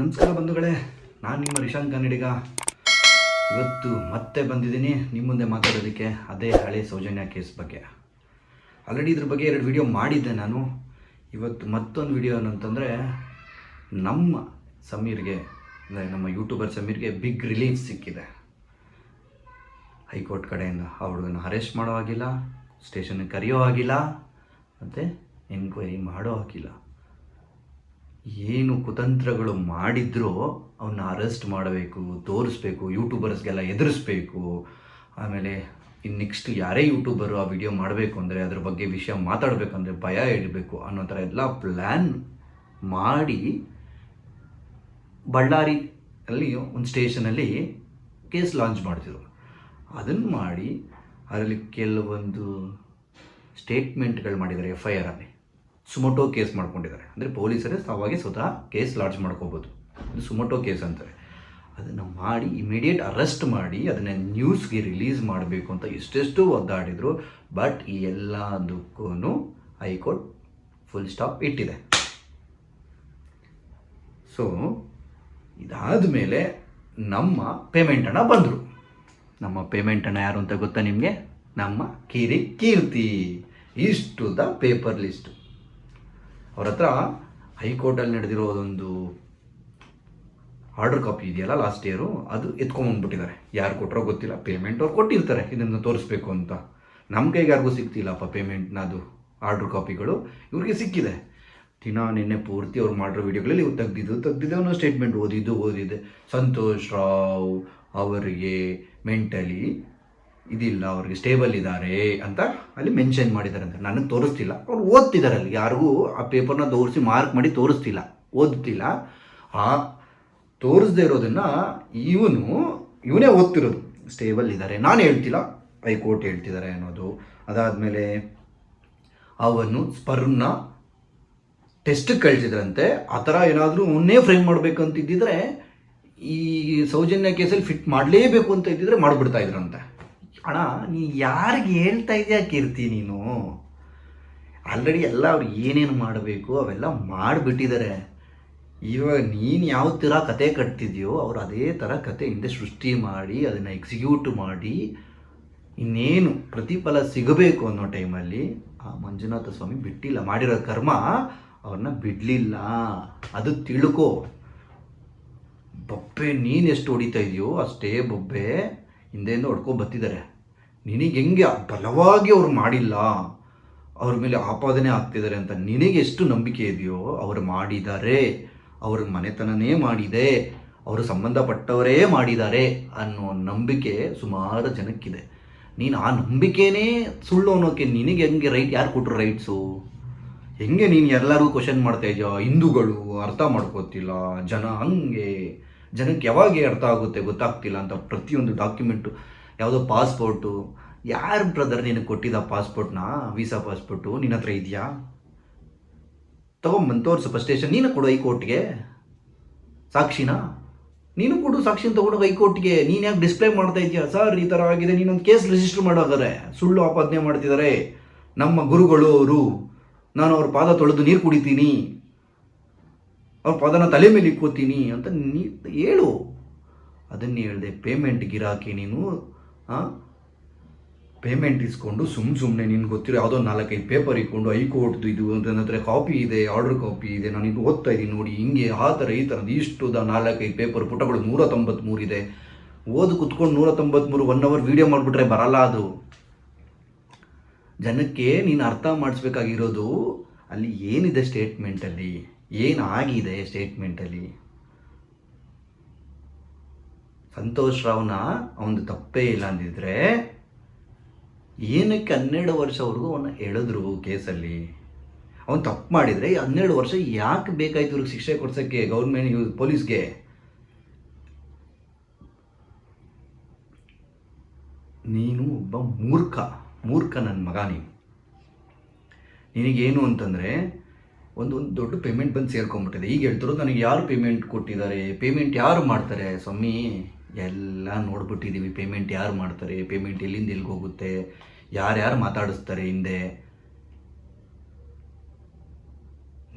ನಮಸ್ಕಾರ ಬಂಧುಗಳೇ, ನಾನು ನಿಮ್ಮ ರಿಶಾಂತ್ ಕನ್ನಡಿಗ. ಇವತ್ತು ಮತ್ತೆ ಬಂದಿದ್ದೀನಿ ನಿಮ್ಮ ಮುಂದೆ ಮಾತಾಡೋದಕ್ಕೆ ಅದೇ ಹಳೆ ಸೌಜನ್ಯ ಕೇಸ್ ಬಗ್ಗೆ. ಆಲ್ರೆಡಿ ಇದ್ರ ಬಗ್ಗೆ ಎರಡು ವಿಡಿಯೋ ಮಾಡಿದ್ದೆ ನಾನು. ಇವತ್ತು ಮತ್ತೊಂದು ವಿಡಿಯೋ ಏನಂತಂದರೆ, ನಮ್ಮ ಸಮೀರ್ಗೆ, ಅಂದರೆ ನಮ್ಮ ಯೂಟ್ಯೂಬರ್ ಸಮೀರ್ಗೆ ಬಿಗ್ ರಿಲೀಫ್ ಸಿಕ್ಕಿದೆ. ಹೈಕೋರ್ಟ್ ಕಡೆಯಿಂದ ಆ ಹುಡುಗನ ಅರೆಸ್ಟ್ ಮಾಡೋ ಆಗಿಲ್ಲ ಸ್ಟೇಷನ್ಗೆ ಕರೆಯೋ ಆಗಿಲ್ಲ ಮತ್ತು ಎನ್ಕ್ವೈರಿ ಮಾಡೋ ಹಾಗಿಲ್ಲ. ಏನು ಕುತಂತ್ರಗಳು ಮಾಡಿದ್ರೂ ಅವನ್ನ ಅರೆಸ್ಟ್ ಮಾಡಬೇಕು, ತೋರಿಸ್ಬೇಕು ಯೂಟ್ಯೂಬರ್ಸ್ಗೆಲ್ಲ ಎದುರಿಸ್ಬೇಕು. ಆಮೇಲೆ ಇನ್ನು ನೆಕ್ಸ್ಟ್ ಯಾರೇ ಯೂಟ್ಯೂಬರು ಆ ವಿಡಿಯೋ ಮಾಡಬೇಕು ಅಂದರೆ ಅದ್ರ ಬಗ್ಗೆ ವಿಷಯ ಮಾತಾಡಬೇಕಂದ್ರೆ ಭಯ ಇಡಬೇಕು ಅನ್ನೋ ಥರ ಎಲ್ಲ ಪ್ಲ್ಯಾನ್ ಮಾಡಿ ಬಳ್ಳಾರಿಯಲ್ಲಿ ಒಂದು ಸ್ಟೇಷನಲ್ಲಿ ಕೇಸ್ ಲಾಂಚ್ ಮಾಡ್ತಿದ್ರು. ಅದನ್ನು ಮಾಡಿ ಅದರಲ್ಲಿ ಕೆಲವೊಂದು ಸ್ಟೇಟ್ಮೆಂಟ್ಗಳು ಮಾಡಿದ್ದಾರೆ ಎಫ್ ಐ ಆರಲ್ಲಿ ಸುಮೋಟೋ ಕೇಸ್ ಮಾಡ್ಕೊಂಡಿದ್ದಾರೆ. ಅಂದರೆ ಪೊಲೀಸರೇ ತಾವಾಗಿ ಸ್ವತಃ ಕೇಸ್ ಲಾಡ್ಜ್ ಮಾಡ್ಕೋಬೋದು. ಇದು ಸುಮೋಟೋ ಕೇಸ್ ಅಂತಾರೆ. ಅದನ್ನು ಮಾಡಿ ಇಮಿಡಿಯೇಟ್ ಅರೆಸ್ಟ್ ಮಾಡಿ, ಅದನ್ನು ನ್ಯೂಸ್ಗೆ ರಿಲೀಸ್ ಮಾಡಬೇಕು ಅಂತ ಎಷ್ಟೆಷ್ಟು ಒದ್ದಾಡಿದರು. ಬಟ್ ಈ ಎಲ್ಲದಕ್ಕೂ ಹೈಕೋರ್ಟ್ ಫುಲ್ ಸ್ಟಾಪ್ ಇಟ್ಟಿದೆ. ಸೊ ಇದಾದ ಮೇಲೆ ನಮ್ಮ ಪೇಮೆಂಟ್ ಹಣ ಬಂದರು. ನಮ್ಮ ಪೇಮೆಂಟ್ ಹಣ ಯಾರು ಅಂತ ಗೊತ್ತಾ ನಿಮಗೆ? ನಮ್ಮ ಕಿರಿ ಕೀರ್ತಿ ಇಷ್ಟುದ ಪೇಪರ್ ಲಿಸ್ಟು. ಅವ್ರ ಹತ್ರ ಹೈಕೋರ್ಟಲ್ಲಿ ನಡೆದಿರೋದೊಂದು ಆರ್ಡರ್ ಕಾಪಿ ಇದೆಯಲ್ಲ ಲಾಸ್ಟ್ ಇಯರು, ಅದು ಎತ್ಕೊಂಬಂದ್ಬಿಟ್ಟಿದ್ದಾರೆ ಯಾರು ಕೊಟ್ಟರೋ ಗೊತ್ತಿಲ್ಲ ಪೇಮೆಂಟ್ ಅವ್ರು ಕೊಟ್ಟಿರ್ತಾರೆ. ಇದನ್ನು ತೋರಿಸ್ಬೇಕು ಅಂತ. ನಮ್ಮ ಕೈಗೆ ಯಾರಿಗೂ ಸಿಗ್ತಿಲ್ಲಪ್ಪ ಪೇಮೆಂಟ್ನ ಅದು ಆರ್ಡರ್ ಕಾಪಿಗಳು. ಇವ್ರಿಗೆ ಸಿಕ್ಕಿದೆ. ದಿನ ನಿನ್ನೆ ಪೂರ್ತಿ ಅವ್ರು ಮಾಡಿರೋ ವಿಡಿಯೋಗಳಲ್ಲಿ ಇವ್ರು ತೆಗ್ದಿದ್ದು ತೆಗ್ದಿದ್ದು ಅನ್ನೋ ಸ್ಟೇಟ್ಮೆಂಟ್ ಓದಿದ್ದು ಓದಿದೆ ಸಂತೋಷ್ ರಾವ್ ಅವರಿಗೆ ಮೆಂಟಲಿ ಇದಿಲ್ಲ, ಅವ್ರಿಗೆ ಸ್ಟೇಬಲ್ ಇದ್ದಾರೆ ಅಂತ ಅಲ್ಲಿ ಮೆನ್ಷನ್ ಮಾಡಿದ್ದಾರೆ ಅಂತ ನನಗೆ ತೋರಿಸ್ತಿಲ್ಲ. ಅವ್ರು ಓದ್ತಿದ್ದಾರೆ ಅಲ್ಲಿ. ಯಾರಿಗೂ ಆ ಪೇಪರ್ನ ತೋರಿಸಿ ಮಾರ್ಕ್ ಮಾಡಿ ತೋರಿಸ್ತಿಲ್ಲ. ಓದ್ತಿಲ್ಲ. ಆ, ತೋರಿಸ್ದೆ ಇರೋದನ್ನು ಇವನು, ಇವನೇ ಓದ್ತಿರೋದು. ಸ್ಟೇಬಲ್ ಇದ್ದಾರೆ ನಾನು ಹೇಳ್ತಿಲ್ಲ. ಹೈಕೋರ್ಟ್ ಹೇಳ್ತಿದ್ದಾರೆ ಅನ್ನೋದು. ಅದಾದಮೇಲೆ ಅವನು ಸ್ಪರ್ನ ಟೆಸ್ಟ್ ಕಳಿಸಿದ್ರಂತೆ. ಆ ಥರ ಏನಾದರೂ ಅವನ್ನೇ ಫ್ರೇಮ್ ಮಾಡಬೇಕು ಅಂತಿದ್ದಿದ್ರೆ ಈ ಸೌಜನ್ಯ ಕೇಸಲ್ಲಿ ಫಿಟ್ ಮಾಡಲೇಬೇಕು ಅಂತ ಇದ್ದಿದ್ರೆ ಮಾಡಿಬಿಡ್ತಾ ಇದ್ರಂತೆ. ಅಣ್ಣ, ನೀ ಯಾರಿಗೆ ಹೇಳ್ತಾ ಇದೆಯಾ ಕೀರ್ತಿ ನೀನು? ಆಲ್ರೆಡಿ ಎಲ್ಲ ಅವ್ರು ಏನೇನು ಮಾಡಬೇಕು ಅವೆಲ್ಲ ಮಾಡಿಬಿಟ್ಟಿದ್ದಾರೆ ಇವಾಗ ನೀನು ಯಾವ ಥರ ಕತೆ ಕಟ್ತಿದ್ಯೋ ಅವ್ರು ಅದೇ ಥರ ಕತೆ ಹಿಂದೆ ಸೃಷ್ಟಿ ಮಾಡಿ, ಅದನ್ನು ಎಕ್ಸಿಕ್ಯೂಟ್ ಮಾಡಿ, ಇನ್ನೇನು ಪ್ರತಿಫಲ ಸಿಗಬೇಕು ಅನ್ನೋ ಟೈಮಲ್ಲಿ ಆ ಮಂಜುನಾಥ ಸ್ವಾಮಿ ಬಿಟ್ಟಿಲ್ಲ. ಮಾಡಿರೋ ಕರ್ಮ ಅವ್ರನ್ನ ಬಿಡಲಿಲ್ಲ. ಅದು ತಿಳ್ಕೊ. ಬೊಬ್ಬೆ, ನೀನು ಎಷ್ಟು ಹೊಡಿತಾ ಇದೆಯೋ ಅಷ್ಟೇ ಬೊಬ್ಬೆ ಹಿಂದೆಯಿಂದ ಹೊಡ್ಕೊಂಡು ಬತ್ತಿದ್ದಾರೆ ನಿನಗೆ ಹೆಂಗೆ ಬಲವಾಗಿ ಅವ್ರು ಮಾಡಿಲ್ಲ, ಅವ್ರ ಮೇಲೆ ಆಪಾದನೆ ಆಗ್ತಿದ್ದಾರೆ ಅಂತ ನಿನಗೆ ಎಷ್ಟು ನಂಬಿಕೆ ಇದೆಯೋ ಅವರು ಮಾಡಿದ್ದಾರೆ, ಅವ್ರ ಮನೆತನನೇ ಮಾಡಿದೆ, ಅವರು ಸಂಬಂಧಪಟ್ಟವರೇ ಮಾಡಿದ್ದಾರೆ ಅನ್ನೋ ನಂಬಿಕೆ ಸುಮಾರು ಜನಕ್ಕಿದೆ. ನೀನು ಆ ನಂಬಿಕೆನೇ ಸುಳ್ಳು ಅನ್ನೋಕ್ಕೆ ನಿನಗೆ ಹೆಂಗೆ ರೈಟ್ ಯಾರು ಕೊಟ್ಟರು ರೈಟ್ಸು ಹೆಂಗೆ ನೀನು ಎಲ್ಲರಿಗೂ ಕ್ವಶನ್ ಮಾಡ್ತಾ ಇದೆಯೋ ಹಿಂದೂಗಳು ಅರ್ಥ ಮಾಡ್ಕೋತಿಲ್ಲ, ಜನ ಹಂಗೆ, ಜನಕ್ಕೆ ಯಾವಾಗ ಅರ್ಥ ಆಗುತ್ತೆ ಗೊತ್ತಾಗ್ತಿಲ್ಲ ಅಂತ ಪ್ರತಿಯೊಂದು ಡಾಕ್ಯುಮೆಂಟು ಯಾವುದೋ ಪಾಸ್ಪೋರ್ಟು. ಯಾರು ಬ್ರದರ್ ನಿನಗೆ ಕೊಟ್ಟಿದ್ದ ಪಾಸ್ಪೋರ್ಟ್ನ? Visa passport? ನಿನ್ನ ಹತ್ರ ಇದೆಯಾ? ತಗೊಂಬಂದು ತೋರಿಸಪ್ಪ ಸ್ಟೇಷನ್ ನೀನು ಕೊಡು ಹೈಕೋರ್ಟ್ಗೆ. ಸಾಕ್ಷಿನ? ನೀನು ಕೊಡು ಸಾಕ್ಷಿನ ತೊಗೊಂಡು ಹೈಕೋರ್ಟ್ಗೆ. ನೀನು ಯಾಕೆ ಡಿಸ್ಪ್ಲೇ ಮಾಡ್ತಾ ಇದೆಯಾ? ಸರ್, ಈ ಥರ ಆಗಿದೆ. ನೀನೊಂದು ಕೇಸ್ ರಿಜಿಸ್ಟರ್ ಮಾಡೋದಾರೆ ಸುಳ್ಳು ಆಪಾದನೆ ಮಾಡ್ತಿದ್ದಾರೆ ನಮ್ಮ ಗುರುಗಳು ಅವರು. ನಾನು ಅವ್ರ ಪಾದ ತೊಳೆದು ನೀರು ಕುಡಿತೀನಿ. ಅವ್ರ ಪಾದನ ತಲೆ ಮೇಲೆ ಇಕ್ಕೋತೀನಿ ಅಂತ ನೀ ಹೇಳು. ಅದನ್ನೇ ಹೇಳಿದೆ ಪೇಮೆಂಟ್ ಗಿರಾಕಿ ನೀನು. ಪೇಮೆಂಟ್ ಇಸ್ಕೊಂಡು ಸುಮ್ಮ ಸುಮ್ಮನೆ ನಿನ್ಗೆ ಗೊತ್ತಿರೋ ಯಾವುದೋ ನಾಲ್ಕೈದು ಪೇಪರ್ ಇಟ್ಕೊಂಡು ಹೈಕೋರ್ಟ್ದು ಇದು ಹತ್ರ ಕಾಪಿ ಇದೆ ಆರ್ಡರ್ ಕಾಪಿ ಇದೆ, ನಾನು ಇದು ಓದ್ತಾ ಇದ್ದೀನಿ ನೋಡಿ, ಹಿಂಗೆ ಆ ಥರ ಈ ಥರದ್ದು ಇಷ್ಟು ನಾಲ್ಕೈದು ಪೇಪರ್ ಪುಟಗಳು ನೂರ ತೊಂಬತ್ತ್ಮೂರು ಇದೆ. ಓದು ಕುತ್ಕೊಂಡು ನೂರ ತೊಂಬತ್ಮೂರು ಒನ್ ಅವರ್ ವೀಡಿಯೋ ಮಾಡಿಬಿಟ್ರೆ ಬರಲ್ಲ ಅದು. ಜನಕ್ಕೆ ನೀನು ಅರ್ಥ ಮಾಡಿಸ್ಬೇಕಾಗಿರೋದು ಅಲ್ಲಿ ಏನಿದೆ ಸ್ಟೇಟ್ಮೆಂಟಲ್ಲಿ ಏನಾಗಿದೆ ಸ್ಟೇಟ್ಮೆಂಟಲ್ಲಿ ಸಂತೋಷ್ ರಾವ್ನ ಅವನು ತಪ್ಪೇ ಇಲ್ಲ ಅಂದಿದ್ರೆ ಏನಕ್ಕೆ ಹನ್ನೆರಡು ವರ್ಷವರೆಗೂ ಅವನ್ನ ಎಳೆದ್ರು ಕೇಸಲ್ಲಿ? ಅವನು ತಪ್ಪು ಮಾಡಿದರೆ ಹನ್ನೆರಡು ವರ್ಷ ಯಾಕೆ ಬೇಕಾಯ್ತು ಇವ್ರಿಗೆ ಶಿಕ್ಷೆ ಕೊಡ್ಸೋಕ್ಕೆ ಗೌರ್ಮೆಂಟ್ ಇವ್ ಪೊಲೀಸ್ಗೆ? ನೀನು ಒಬ್ಬ ಮೂರ್ಖ ಮೂರ್ಖ ನನ್ನ ಮಗ ನೀನು. ನಿನಗೇನು ಅಂತಂದರೆ ಒಂದು ಒಂದು ದೊಡ್ಡ ಪೇಮೆಂಟ್ ಬಂದು ಸೇರ್ಕೊಂಡ್ಬಿಟ್ಟಿದೆ ಈಗ ಹೇಳ್ತಿರೋದು ನನಗೆ ಯಾರು ಪೇಮೆಂಟ್ ಕೊಟ್ಟಿದ್ದಾರೆ? ಪೇಮೆಂಟ್ ಯಾರು ಮಾಡ್ತಾರೆ ಸ್ವಾಮಿ? ಎಲ್ಲ ನೋಡ್ಬಿಟ್ಟಿದ್ದೀವಿ ಪೇಮೆಂಟ್ ಯಾರು ಮಾಡ್ತಾರೆ? ಪೇಮೆಂಟ್ ಎಲ್ಲಿಂದ ಎಲ್ಲಿಗೆ ಹೋಗುತ್ತೆ? ಯಾರ್ಯಾರು ಮಾತಾಡಿಸ್ತಾರೆ ಹಿಂದೆ?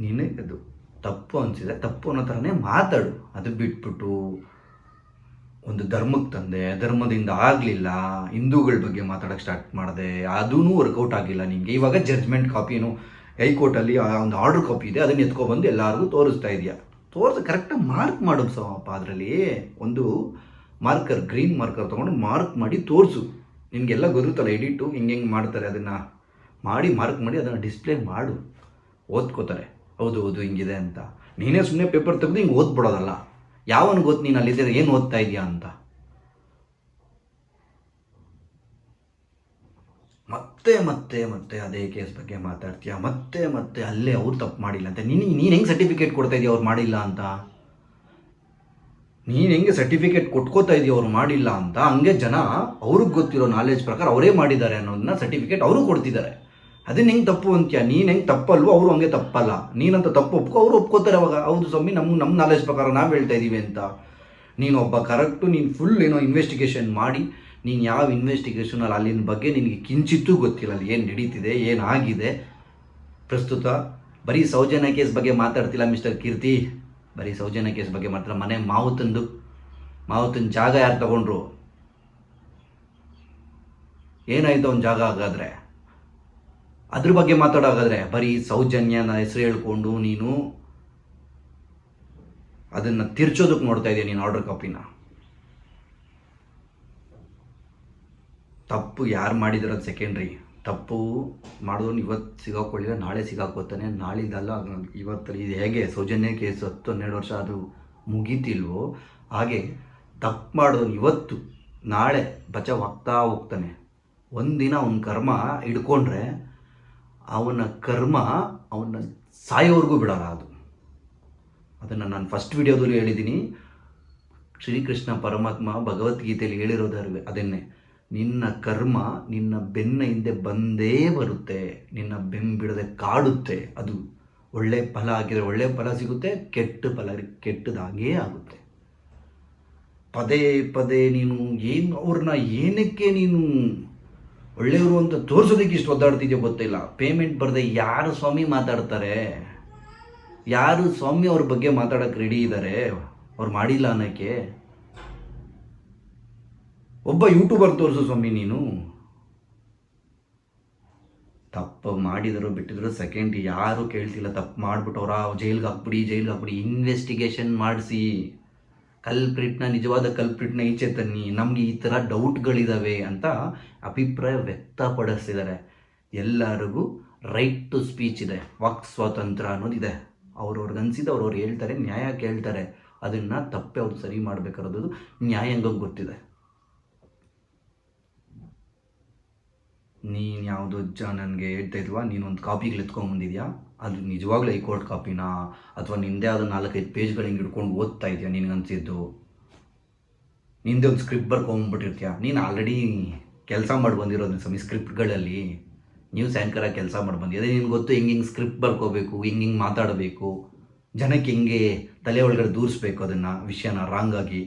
ನಿನಗದು ತಪ್ಪು ಅನಿಸಿದೆ ತಪ್ಪು ಅನ್ನೋ ಥರನೇ ಮಾತಾಡು. ಅದು ಬಿಟ್ಬಿಟ್ಟು ಒಂದು ಧರ್ಮಕ್ಕೆ ತಂದೆ, ಧರ್ಮದಿಂದ ಆಗಲಿಲ್ಲ, ಹಿಂದೂಗಳ ಬಗ್ಗೆ ಮಾತಾಡೋಕ್ಕೆ ಸ್ಟಾರ್ಟ್ ಮಾಡಿದೆ ಅದೂ ವರ್ಕೌಟ್ ಆಗಿಲ್ಲ ನಿಮಗೆ ಇವಾಗ ಜಡ್ಜ್ಮೆಂಟ್ ಕಾಪಿನು ಹೈಕೋರ್ಟಲ್ಲಿ ಆ ಒಂದು ಆರ್ಡರ್ ಕಾಪಿ ಇದೆ, ಅದನ್ನು ಎತ್ಕೊಬಂದು ಎಲ್ಲರಿಗೂ ತೋರಿಸ್ತಾ ಇದೆಯಾ. ತೋರಿಸ ಕರೆಕ್ಟಾಗಿ ಮಾರ್ಕ್ ಮಾಡು ಸವಪ್ಪ ಅದರಲ್ಲಿ ಒಂದು ಮಾರ್ಕರ್ ಗ್ರೀನ್ ಮಾರ್ಕರ್ ತೊಗೊಂಡು ಮಾರ್ಕ್ ಮಾಡಿ ತೋರಿಸು. ನಿನಗೆಲ್ಲ ಗೊತ್ತಲ್ಲ ಎಡಿಟು ಹಿಂಗೆ ಹೆಂಗೆ ಮಾಡ್ತಾರೆ ಅದನ್ನು. ಮಾಡಿ ಮಾರ್ಕ್ ಮಾಡಿ ಅದನ್ನು ಡಿಸ್ಪ್ಲೇ ಮಾಡು. ಓದ್ಕೋತಾರೆ. ಹೌದು ಹೌದು, ಹಿಂಗಿದೆ ಅಂತ. ನೀನೇ ಸುಮ್ಮನೆ ಪೇಪರ್ ತೆಗೆದು ಹಿಂಗೆ ಓದ್ಬಿಡೋದಲ್ಲ. ಯಾವನ್ ಗೊತ್ತು ನೀನು ಅಲ್ಲಿದ್ದರೆ ಏನು ಓದ್ತಾ ಇದೆಯಾ ಅಂತ. ಮತ್ತೆ ಮತ್ತೆ ಮತ್ತೆ ಅದೇ ಕೇಸ್ ಬಗ್ಗೆ ಮಾತಾಡ್ತೀಯ. ಮತ್ತೆ ಮತ್ತೆ ಅಲ್ಲೇ ಅವ್ರು ತಪ್ಪು ಮಾಡಿಲ್ಲ ಅಂತ. ನೀನು ನೀನು ಹೆಂಗೆ ಸರ್ಟಿಫಿಕೇಟ್ ಕೊಡ್ತಾ ಇದೆಯಾ ಅವ್ರು ಮಾಡಿಲ್ಲ ಅಂತ? ನೀನು ಹೆಂಗೆ ಸರ್ಟಿಫಿಕೇಟ್ ಕೊಟ್ಕೋತಾ ಇದೀಯ ಅವ್ರು ಮಾಡಿಲ್ಲ ಅಂತ ಹಂಗೆ ಜನ ಅವ್ರಿಗೆ ಗೊತ್ತಿರೋ ನಾಲೆಜ್ ಪ್ರಕಾರ ಅವರೇ ಮಾಡಿದ್ದಾರೆ ಅನ್ನೋದನ್ನ ಸರ್ಟಿಫಿಕೇಟ್ ಅವರು ಕೊಡ್ತಿದ್ದಾರೆ. ಅದನ್ನ ಹೆಂಗೆ ತಪ್ಪು ಅಂತೀಯ? ನೀನು ಹೆಂಗೆ ತಪ್ಪಲ್ವೋ ಅವರು ಹಂಗೆ ತಪ್ಪಲ್ಲ. ನೀನಂತ ತಪ್ಪು ಒಪ್ಕೊ, ಅವ್ರು ಒಪ್ಕೋತಾರೆ ಅವಾಗ. ಹೌದು ಸ್ವಾಮಿ ನಮ್ಮ ನಮ್ಮ ನಾಲೆಜ್ ಪ್ರಕಾರ ನಾವು ಹೇಳ್ತಾ ಇದ್ದೀವಿ ಅಂತ. ನೀನು ಒಬ್ಬ ಕರೆಕ್ಟು ನೀನು ಫುಲ್ ಏನೋ ಇನ್ವೆಸ್ಟಿಗೇಷನ್ ಮಾಡಿ, ನೀನು ಯಾವ ಇನ್ವೆಸ್ಟಿಗೇಷನಲ್ಲಿ ಅಲ್ಲಿನ ಬಗ್ಗೆ ನಿನಗೆ ಕಿಂಚಿತ್ತೂ ಗೊತ್ತಿಲ್ಲ. ಅಲ್ಲಿ ಏನು ನಡೀತಿದೆ ಏನಾಗಿದೆ ಪ್ರಸ್ತುತ ಬರೀ ಸೌಜನ್ಯ ಕೇಸ್ ಬಗ್ಗೆ ಮಾತಾಡ್ತಿಲ್ಲ ಮಿಸ್ಟರ್ ಕೀರ್ತಿ. ಬರೀ ಸೌಜನ್ಯ ಕೇಸ್ ಬಗ್ಗೆ ಮಾತ್ರ ಮನೆ ಮಾವುತಂದು ಮಾವುತನ ಜಾಗ ಯಾರು ತಗೊಂಡ್ರು? ಏನಾಯ್ತು ಅವ್ನ ಜಾಗ ಹಾಗಾದ್ರೆ? ಅದ್ರ ಬಗ್ಗೆ ಮಾತಾಡೋಕಾದ್ರೆ ಬರೀ ಸೌಜನ್ಯನ ಹೆಸರು ಹೇಳ್ಕೊಂಡು ನೀನು ಅದನ್ನು ತಿರ್ಚೋದಕ್ಕೆ ನೋಡ್ತಾ ಇದೆಯಾ ನೀನು ಆರ್ಡರ್ ಕಾಪಿನ ತಪ್ಪು ಯಾರು ಮಾಡಿದಿರೋದು ಸೆಕೆಂಡ್ರಿ ತಪ್ಪು ಮಾಡೋನು ಇವತ್ತು ಸಿಗಾಕೊಳ್ಳಿಲ್ಲ, ನಾಳೆ ಸಿಗಾಕೋತಾನೆ. ನಾಳಿದಲ್ಲ ಇವತ್ತು ಇದು ಹೇಗೆ? ಸೌಜನ್ಯ ಕೇಸ್ ಹತ್ತು ಹನ್ನೆರಡು ವರ್ಷ ಅದು ಮುಗೀತಿಲ್ವೋ? ಹಾಗೆ ತಪ್ಪು ಮಾಡೋನು ಇವತ್ತು, ನಾಳೆ ಬಚಾವಾಗ್ತಾ ಹೋಗ್ತಾನೆ. ಒಂದಿನ ಅವನ ಕರ್ಮ ಹಿಡ್ಕೊಂಡ್ರೆ ಅವನ ಕರ್ಮ ಅವನ ಸಾಯೋವರೆಗೂ ಬಿಡಲ್ಲ ಅದು. ಅದನ್ನು ನಾನು ಫಸ್ಟ್ ವಿಡಿಯೋದಲ್ಲಿ ಹೇಳಿದ್ದೀನಿ. ಶ್ರೀಕೃಷ್ಣ ಪರಮಾತ್ಮ ಭಗವದ್ಗೀತೆಯಲ್ಲಿ ಹೇಳಿರೋದು ಅದನ್ನೇ. ನಿನ್ನ ಕರ್ಮ ನಿನ್ನ ಬೆನ್ನ ಹಿಂದೆ ಬಂದೇ ಬರುತ್ತೆ, ನಿನ್ನ ಬೆಂಬಿಡದೆ ಕಾಡುತ್ತೆ, ಅದು ಒಳ್ಳೆ ಫಲ ಆಗಿದ್ರೆ ಒಳ್ಳೆ ಫಲ ಸಿಗುತ್ತೆ, ಕೆಟ್ಟ ಫಲ ಕೆಟ್ಟದಾಗೇ ಆಗುತ್ತೆ. ಪದೇ ಪದೇ ನೀನು ಏನು, ಅವ್ರನ್ನ ಏನಕ್ಕೆ ನೀನು ಒಳ್ಳೆಯವರು ಅಂತ ತೋರಿಸೋದಕ್ಕೆ ಇಷ್ಟು ಒದ್ದಾಡ್ತಿದ್ಯೋ ಗೊತ್ತಿಲ್ಲ. ಪೇಮೆಂಟ್ ಬರದೆ ಯಾರು ಸ್ವಾಮಿ ಮಾತಾಡ್ತಾರೆ? ಯಾರು ಸ್ವಾಮಿ ಅವ್ರ ಬಗ್ಗೆ ಮಾತಾಡೋಕ್ಕೆ ರೆಡಿ ಇದ್ದಾರೆ ಅವ್ರು ಮಾಡಿಲ್ಲ ಅನ್ನೋಕ್ಕೆ? ಒಬ್ಬ ಯೂಟ್ಯೂಬರ್ ತೋರಿಸು ಸ್ವಾಮಿ ನೀನು. ತಪ್ಪು ಮಾಡಿದರು ಬಿಟ್ಟಿದ್ರು ಸೆಕೆಂಡ್ ಯಾರು ಕೇಳ್ತಿಲ್ಲ, ತಪ್ಪು ಮಾಡಿಬಿಟ್ಟವ್ರ ಜೈಲ್ಗೆ ಹಾಕ್ಬಿಡಿ ಜೈಲ್ಗೆ ಹಾಕ್ಬಿಡಿ ಇನ್ವೆಸ್ಟಿಗೇಷನ್ ಮಾಡಿಸಿ. ಕಲ್ಪ್ರಿಟ್ನ, ನಿಜವಾದ ಕಲ್ಪ್ರಿಟ್ನ ಈಚೆ ತನ್ನಿ. ನಮಗೆ ಈ ಥರ ಡೌಟ್ಗಳಿದ್ದಾವೆ ಅಂತ ಅಭಿಪ್ರಾಯ ವ್ಯಕ್ತಪಡಿಸ್ತಿದ್ದಾರೆ ಎಲ್ಲರಿಗೂ ರೈಟ್ ಟು ಸ್ಪೀಚ್ ಇದೆ. ವಾಕ್ ಸ್ವಾತಂತ್ರ್ಯ ಅನ್ನೋದಿದೆ ಅವ್ರವ್ರಿಗೆ ಅನಿಸಿದ್ದು ಅವ್ರವ್ರು ಹೇಳ್ತಾರೆ, ನ್ಯಾಯ ಕೇಳ್ತಾರೆ. ಅದನ್ನು ತಪ್ಪೇ ಅವ್ರು ಸರಿ ಮಾಡಬೇಕಾರೋದು ನ್ಯಾಯಾಂಗಕ್ಕೆ ಗೊತ್ತಿದೆ. ನೀನು ಯಾವುದು ಜ ನನಗೆ ಹೇಳ್ತಾ ಒಂದು ನೀನೊಂದು ಕಾಪಿಗಳು ಎತ್ಕೊಂಬಂದಿದ್ಯಾ ಅದು ನಿಜವಾಗ್ಲೂ ಹೈಕೋರ್ಟ್ ಕಾಪಿನಾ? ಅಥವಾ ನಿಂದೇ ಆದ ನಾಲ್ಕೈದು ಪೇಜ್ಗಳು ಹಿಂಗೆ ಹಿಡ್ಕೊಂಡು ಓದ್ತಾ ಇದೆಯಾ ಅನಿಸಿದ್ದು ನಿಂದೆ ಒಂದು ಸ್ಕ್ರಿಪ್ಟ್ ಬರ್ಕೊಂಬಿಟ್ಟಿರ್ತೀಯ ನೀನು ಆಲ್ರೆಡಿ ಕೆಲಸ ಮಾಡಿ ಬಂದಿರೋದು ಸ್ವಾಮಿ ಸ್ಕ್ರಿಪ್ಟ್ಗಳಲ್ಲಿ ನ್ಯೂಸ್ ಆ್ಯಂಕರಾಗಿ ಕೆಲಸ ಮಾಡಿ ಬಂದಿ ಅದೇ ನಿನ್ಗೆ ಗೊತ್ತು ಹಿಂಗೆ ಹಿಂಗೆ ಸ್ಕ್ರಿಪ್ಟ್ ಬರ್ಕೋಬೇಕು, ಹಿಂಗೆ ಹಿಂಗೆ ಮಾತಾಡಬೇಕು. ಜನಕ್ಕೆ ಹೆಂಗೆ ತಲೆ ಒಳಗಡೆ ದೂರಿಸ್ಬೇಕು ಅದನ್ನು, ವಿಷಯನ ರಾಂಗಾಗಿ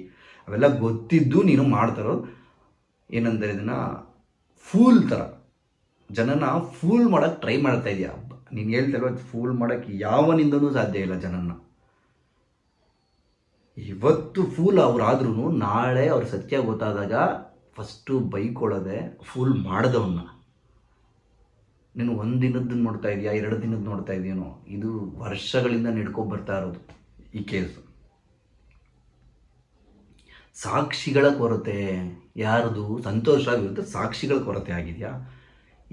ಅವೆಲ್ಲ ಗೊತ್ತಿದ್ದು ನೀನು ಮಾಡ್ತಾರೋ ಏನಂದರೆ ಇದನ್ನು ಫೂಲ್ ಥರ ಜನನ ಫೂಲ್ ಮಾಡೋಕ್ಕೆ ಟ್ರೈ ಮಾಡ್ತಾ ಇದೆಯಾ. ನೀನು ಹೇಳ್ತಿರೋ ಫೂಲ್ ಮಾಡೋಕ್ಕೆ ಯಾವನಿಂದನೂ ಸಾಧ್ಯ ಇಲ್ಲ ಜನನ. ಇವತ್ತು ಫೂಲ್ ಅವರಾದ್ರೂ ನಾಳೆ ಅವ್ರ ಸತ್ಯ ಗೊತ್ತಾದಾಗ ಫಸ್ಟು ಬೈಕೊಳ್ಳೋದೆ ಫೂಲ್ ಮಾಡಿದವನ್ನ ನೀನು ಒಂದು ದಿನದ್ದು ನೋಡ್ತಾ ಇದೆಯಾ, ಎರಡು ದಿನದ್ದು ನೋಡ್ತಾ ಇದೆಯೇನೋ? ಇದು ವರ್ಷಗಳಿಂದ ನಡ್ಕೊಂಡು ಬರ್ತಾ ಇರೋದು ಈ ಕೇಸು. ಸಾಕ್ಷಿಗಳ ಕೊರತೆ. ಯಾರದು? ಸಂತೋಷ ವಿರುದ್ಧ ಸಾಕ್ಷಿಗಳ ಕೊರತೆ ಆಗಿದೆಯಾ?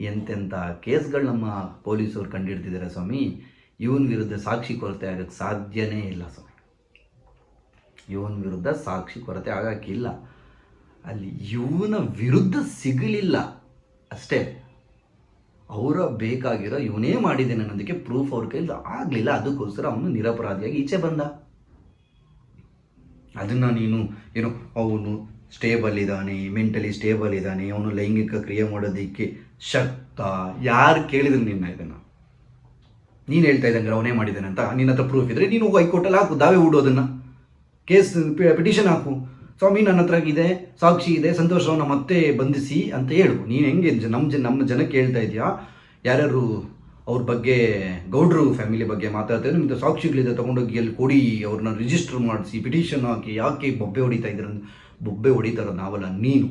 ಎಂತೆಂಥ ಕೇಸ್ಗಳು ನಮ್ಮ ಪೊಲೀಸರು ಕಂಡಿಡ್ತಿದ್ದಾರೆ ಸ್ವಾಮಿ? ಇವನ್ ವಿರುದ್ಧ ಸಾಕ್ಷಿ ಕೊರತೆ ಆಗಕ್ಕೆ ಸಾಧ್ಯನೇ ಇಲ್ಲ ಸ್ವಾಮಿ. ಇವನ ವಿರುದ್ಧ ಸಾಕ್ಷಿ ಕೊರತೆ ಆಗಕ್ಕಿಲ್ಲ. ಅಲ್ಲಿ ಇವನ ವಿರುದ್ಧ ಸಿಗಲಿಲ್ಲ ಅಷ್ಟೇ. ಅವರ ಬೇಕಾಗಿರೋ ಇವನೇ ಮಾಡಿದ್ದೇನೆ ಅನ್ನೋದಕ್ಕೆ ಪ್ರೂಫ್ ಅವ್ರ ಕೈಲಿ ಆಗಲಿಲ್ಲ. ಅದಕ್ಕೋಸ್ಕರ ಅವನು ನಿರಪರಾಧಿಯಾಗಿ ಈಚೆ ಬಂದ. ಅದನ್ನು ನೀನು, ಏನು, ಅವನು ಸ್ಟೇಬಲ್ ಇದ್ದಾನೆ ಮೆಂಟಲಿ ಸ್ಟೇಬಲ್ ಇದ್ದಾನೆ, ಅವನು ಲೈಂಗಿಕ ಕ್ರಿಯೆ ಮಾಡೋದಕ್ಕೆ ಶಕ್ತ, ಯಾರು ಕೇಳಿದ್ರು ನಿನ್ನ ಇದನ್ನು? ನೀನು ಹೇಳ್ತಾ ಇದ್ದಂಗೆ ಅವನೇ ಮಾಡಿದ್ದಾನೆ ಅಂತ ನಿನ್ನ ಹತ್ರ ಪ್ರೂಫ್ ಇದ್ರೆ ನೀನು ಹೈಕೋರ್ಟಲ್ಲಿ ಹಾಕು, ದಾವೆ ಅದನ್ನು. ಕೇಸ್ ಪಿಟಿಷನ್ ಹಾಕು. ಸ್ವಾಮಿ, ನನ್ನ ಹತ್ರ ಇದೆ, ಸಾಕ್ಷಿ ಇದೆ, ಸಂತೋಷವನ್ನು ಮತ್ತೆ ಬಂಧಿಸಿ ಅಂತ ಹೇಳು ನೀನು ಹೆಂಗೆ ನಮ್ಮ ಜನ, ನಮ್ಮ ಜನಕ್ಕೆ ಹೇಳ್ತಾ ಇದೆಯಾ? ಯಾರ್ಯಾರು ಅವ್ರ ಬಗ್ಗೆ, ಗೌಡ್ರು ಫ್ಯಾಮಿಲಿ ಬಗ್ಗೆ ಮಾತಾಡ್ತಾರೆ, ನಿಮ್ದು ಸಾಕ್ಷಿಗಳಿದೆ, ತೊಗೊಂಡೋಗಿ ಅಲ್ಲಿ ಕೊಡಿ ಅವ್ರನ್ನ ರಿಜಿಸ್ಟರ್ ಮಾಡಿಸಿ ಪಿಟಿಷನ್ ಹಾಕಿ, ಯಾಕೆ ಬೊಬ್ಬೆ ಹೊಡಿತಾ ಇದ್ರು ಬೊಬ್ಬೆ ಹೊಡಿತಾರ ನಾವಲ್ಲ, ನೀನು.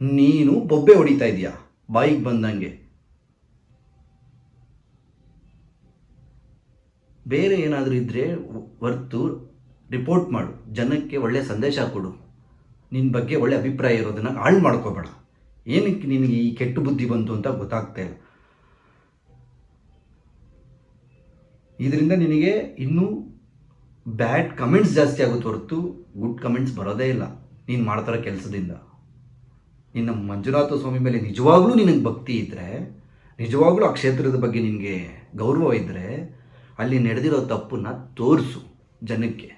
ನೀನು ಬೊಬ್ಬೆ ಹೊಡಿತಾ ಇದೀಯಾ? ಬಾಯಿಗೆ ಬಂದಂಗೆ. ಬೇರೆ ಏನಾದರೂ ಇದ್ದರೆ ಹೊರ್ತು ರಿಪೋರ್ಟ್ ಮಾಡು. ಜನಕ್ಕೆ ಒಳ್ಳೆ ಸಂದೇಶ ಕೊಡು. ನಿನ್ನ ಬಗ್ಗೆ ಒಳ್ಳೆ ಅಭಿಪ್ರಾಯ ಇರೋದನ್ನು ಹಾಳು ಮಾಡ್ಕೋಬೇಡ. ಏನಕ್ಕೆ ನಿನಗೆ ಈ ಕೆಟ್ಟ ಬುದ್ಧಿ ಬಂತು ಅಂತ ಗೊತ್ತಾಗ್ತಾ ಇಲ್ಲ. ಇದರಿಂದ ನಿನಗೆ ಇನ್ನೂ ಬ್ಯಾಡ್ ಕಮೆಂಟ್ಸ್ ಜಾಸ್ತಿ ಆಗುತ್ತೆ ಹೊರತು ಗುಡ್ ಕಮೆಂಟ್ಸ್ ಬರೋದೇ ಇಲ್ಲ. ನೀನು ಮಾಡ್ತಾರೋ ಕೆಲಸದಿಂದ. ನಿನ್ನ ಮಂಜುನಾಥ ಸ್ವಾಮಿ ಮೇಲೆ ನಿಜವಾಗ್ಲೂ ನಿನಗೆ ಭಕ್ತಿ ಇದ್ದರೆ ನಿಜವಾಗ್ಲೂ ಆ ಕ್ಷೇತ್ರದ ಬಗ್ಗೆ ನಿನಗೆ ಗೌರವ ಇದ್ದರೆ ಅಲ್ಲಿ ನಡೆದಿರೋ ತಪ್ಪನ್ನ ತೋರಿಸು ಜನಕ್ಕೆ.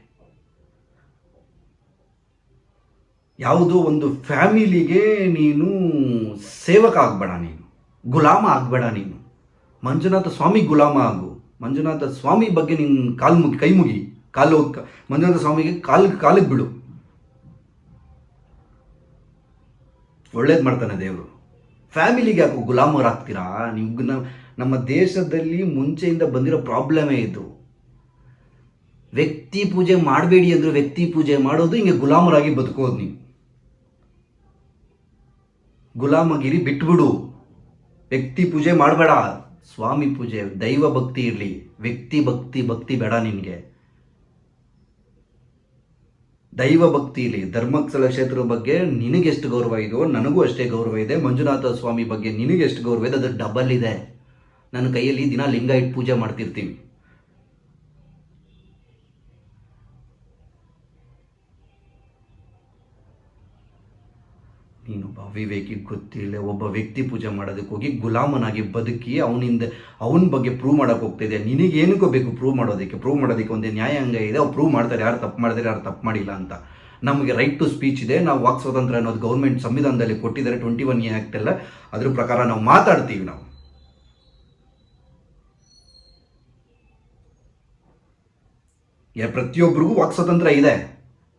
ಯಾವುದೋ ಒಂದು ಫ್ಯಾಮಿಲಿಗೆ ನೀನು ಸೇವಕ ಆಗಬೇಡ ನೀನು, ಗುಲಾಮ ಆಗಬೇಡ ನೀನು. ಮಂಜುನಾಥ ಸ್ವಾಮಿ ಗುಲಾಮ ಆಗು. ಮಂಜುನಾಥ ಸ್ವಾಮಿ ಬಗ್ಗೆ ನಿನ್ನ ಕಾಲು ಮುಗಿ, ಕೈ ಮುಗಿ, ಕಾಲು ಮಂಜುನಾಥ ಸ್ವಾಮಿಗೆ ಕಾಲು, ಕಾಲಿಗೆ ಬಿಡು. ಒಳ್ಳೇದು ಮಾಡ್ತಾನೆ ದೇವರು. ಫ್ಯಾಮಿಲಿಗೆ ಯಾಕೆ ಗುಲಾಮರಾಗ್ತೀರಾ ನಿಮ್ಗೆ ನಮ್ಮ ದೇಶದಲ್ಲಿ ಮುಂಚೆಯಿಂದ ಬಂದಿರೋ ಪ್ರಾಬ್ಲಮೇ ಇದು. ವ್ಯಕ್ತಿ ಪೂಜೆ ಮಾಡಬೇಡಿ ಅಂದ್ರೆ ವ್ಯಕ್ತಿ ಪೂಜೆ ಮಾಡೋದು ಹಿಂಗೆ ಗುಲಾಮರಾಗಿ ಬದುಕೋದು ನೀವು. ಗುಲಾಮಗಿರಿ ಬಿಟ್ಬಿಡು. ವ್ಯಕ್ತಿ ಪೂಜೆ ಮಾಡಬೇಡ. ಸ್ವಾಮಿ ಪೂಜೆ, ದೈವ ಭಕ್ತಿ ಇರಲಿ. ವ್ಯಕ್ತಿ ಭಕ್ತಿ ಭಕ್ತಿ ಬೇಡ ನಿನಗೆ. ದೈವ ಭಕ್ತಿ ಇರಲಿ ಧರ್ಮಸ್ಥಳ ಕ್ಷೇತ್ರದ ಬಗ್ಗೆ ನಿನಗೆಷ್ಟು ಗೌರವ ಇದೆಯೋ ನನಗೂ ಅಷ್ಟೇ ಗೌರವ ಇದೆ. ಮಂಜುನಾಥ ಸ್ವಾಮಿ ಬಗ್ಗೆ ನಿನಗೆಷ್ಟು ಗೌರವ ಇದೆ? ಅದು ಡಬಲ್ ಇದೆ. ನನ್ನ ಕೈಯಲ್ಲಿ ದಿನ ಲಿಂಗಾಯಿಟ್ ಪೂಜೆ ಮಾಡ್ತಿರ್ತೀವಿ ಅವಿವೇಕಿ ಗೊತ್ತಿಲ್ಲ, ಒಬ್ಬ ವ್ಯಕ್ತಿ ಪೂಜೆ ಮಾಡೋದಕ್ಕೆ ಹೋಗಿ ಗುಲಾಮನಾಗಿ ಬದುಕಿ ಅವನಿಂದ, ಅವನ ಬಗ್ಗೆ ಪ್ರೂವ್ ಮಾಡೋಕೆ ಹೋಗ್ತಿದೆ. ನಿನಗೆ ಏನಕ್ಕೋ ಬೇಕು ಪ್ರೂವ್ ಮಾಡೋದಕ್ಕೆ? ಪ್ರೂವ್ ಮಾಡೋದಕ್ಕೆ ಒಂದೇ ನ್ಯಾಯಾಂಗ ಇದೆ. ಅವ್ರು ಪ್ರೂವ್ ಮಾಡ್ತಾರೆ, ಯಾರು ತಪ್ಪು ಮಾಡಿದ್ರೆ ಯಾರು ತಪ್ಪು ಮಾಡಿಲ್ಲ ಅಂತ. ನಮಗೆ ರೈಟ್ ಟು ಸ್ಪೀಚ್ ಇದೆ. ನಾವು ವಾಕ್ ಸ್ವಾತಂತ್ರ್ಯ ಅನ್ನೋದು ಗೌರ್ಮೆಂಟ್ ಸಂವಿಧಾನದಲ್ಲಿ ಕೊಟ್ಟಿದ್ದಾರೆ. ಟ್ವೆಂಟಿ ಒನ್ ಎ ಆ್ಯಕ್ಟ್ ಎಲ್ಲ. ಅದ್ರ ಪ್ರಕಾರ ನಾವು ಮಾತಾಡ್ತೀವಿ ನಾವು. ಯಾ ಪ್ರತಿಯೊಬ್ಬರಿಗೂ ವಾಕ್ ಸ್ವಾತಂತ್ರ್ಯ ಇದೆ.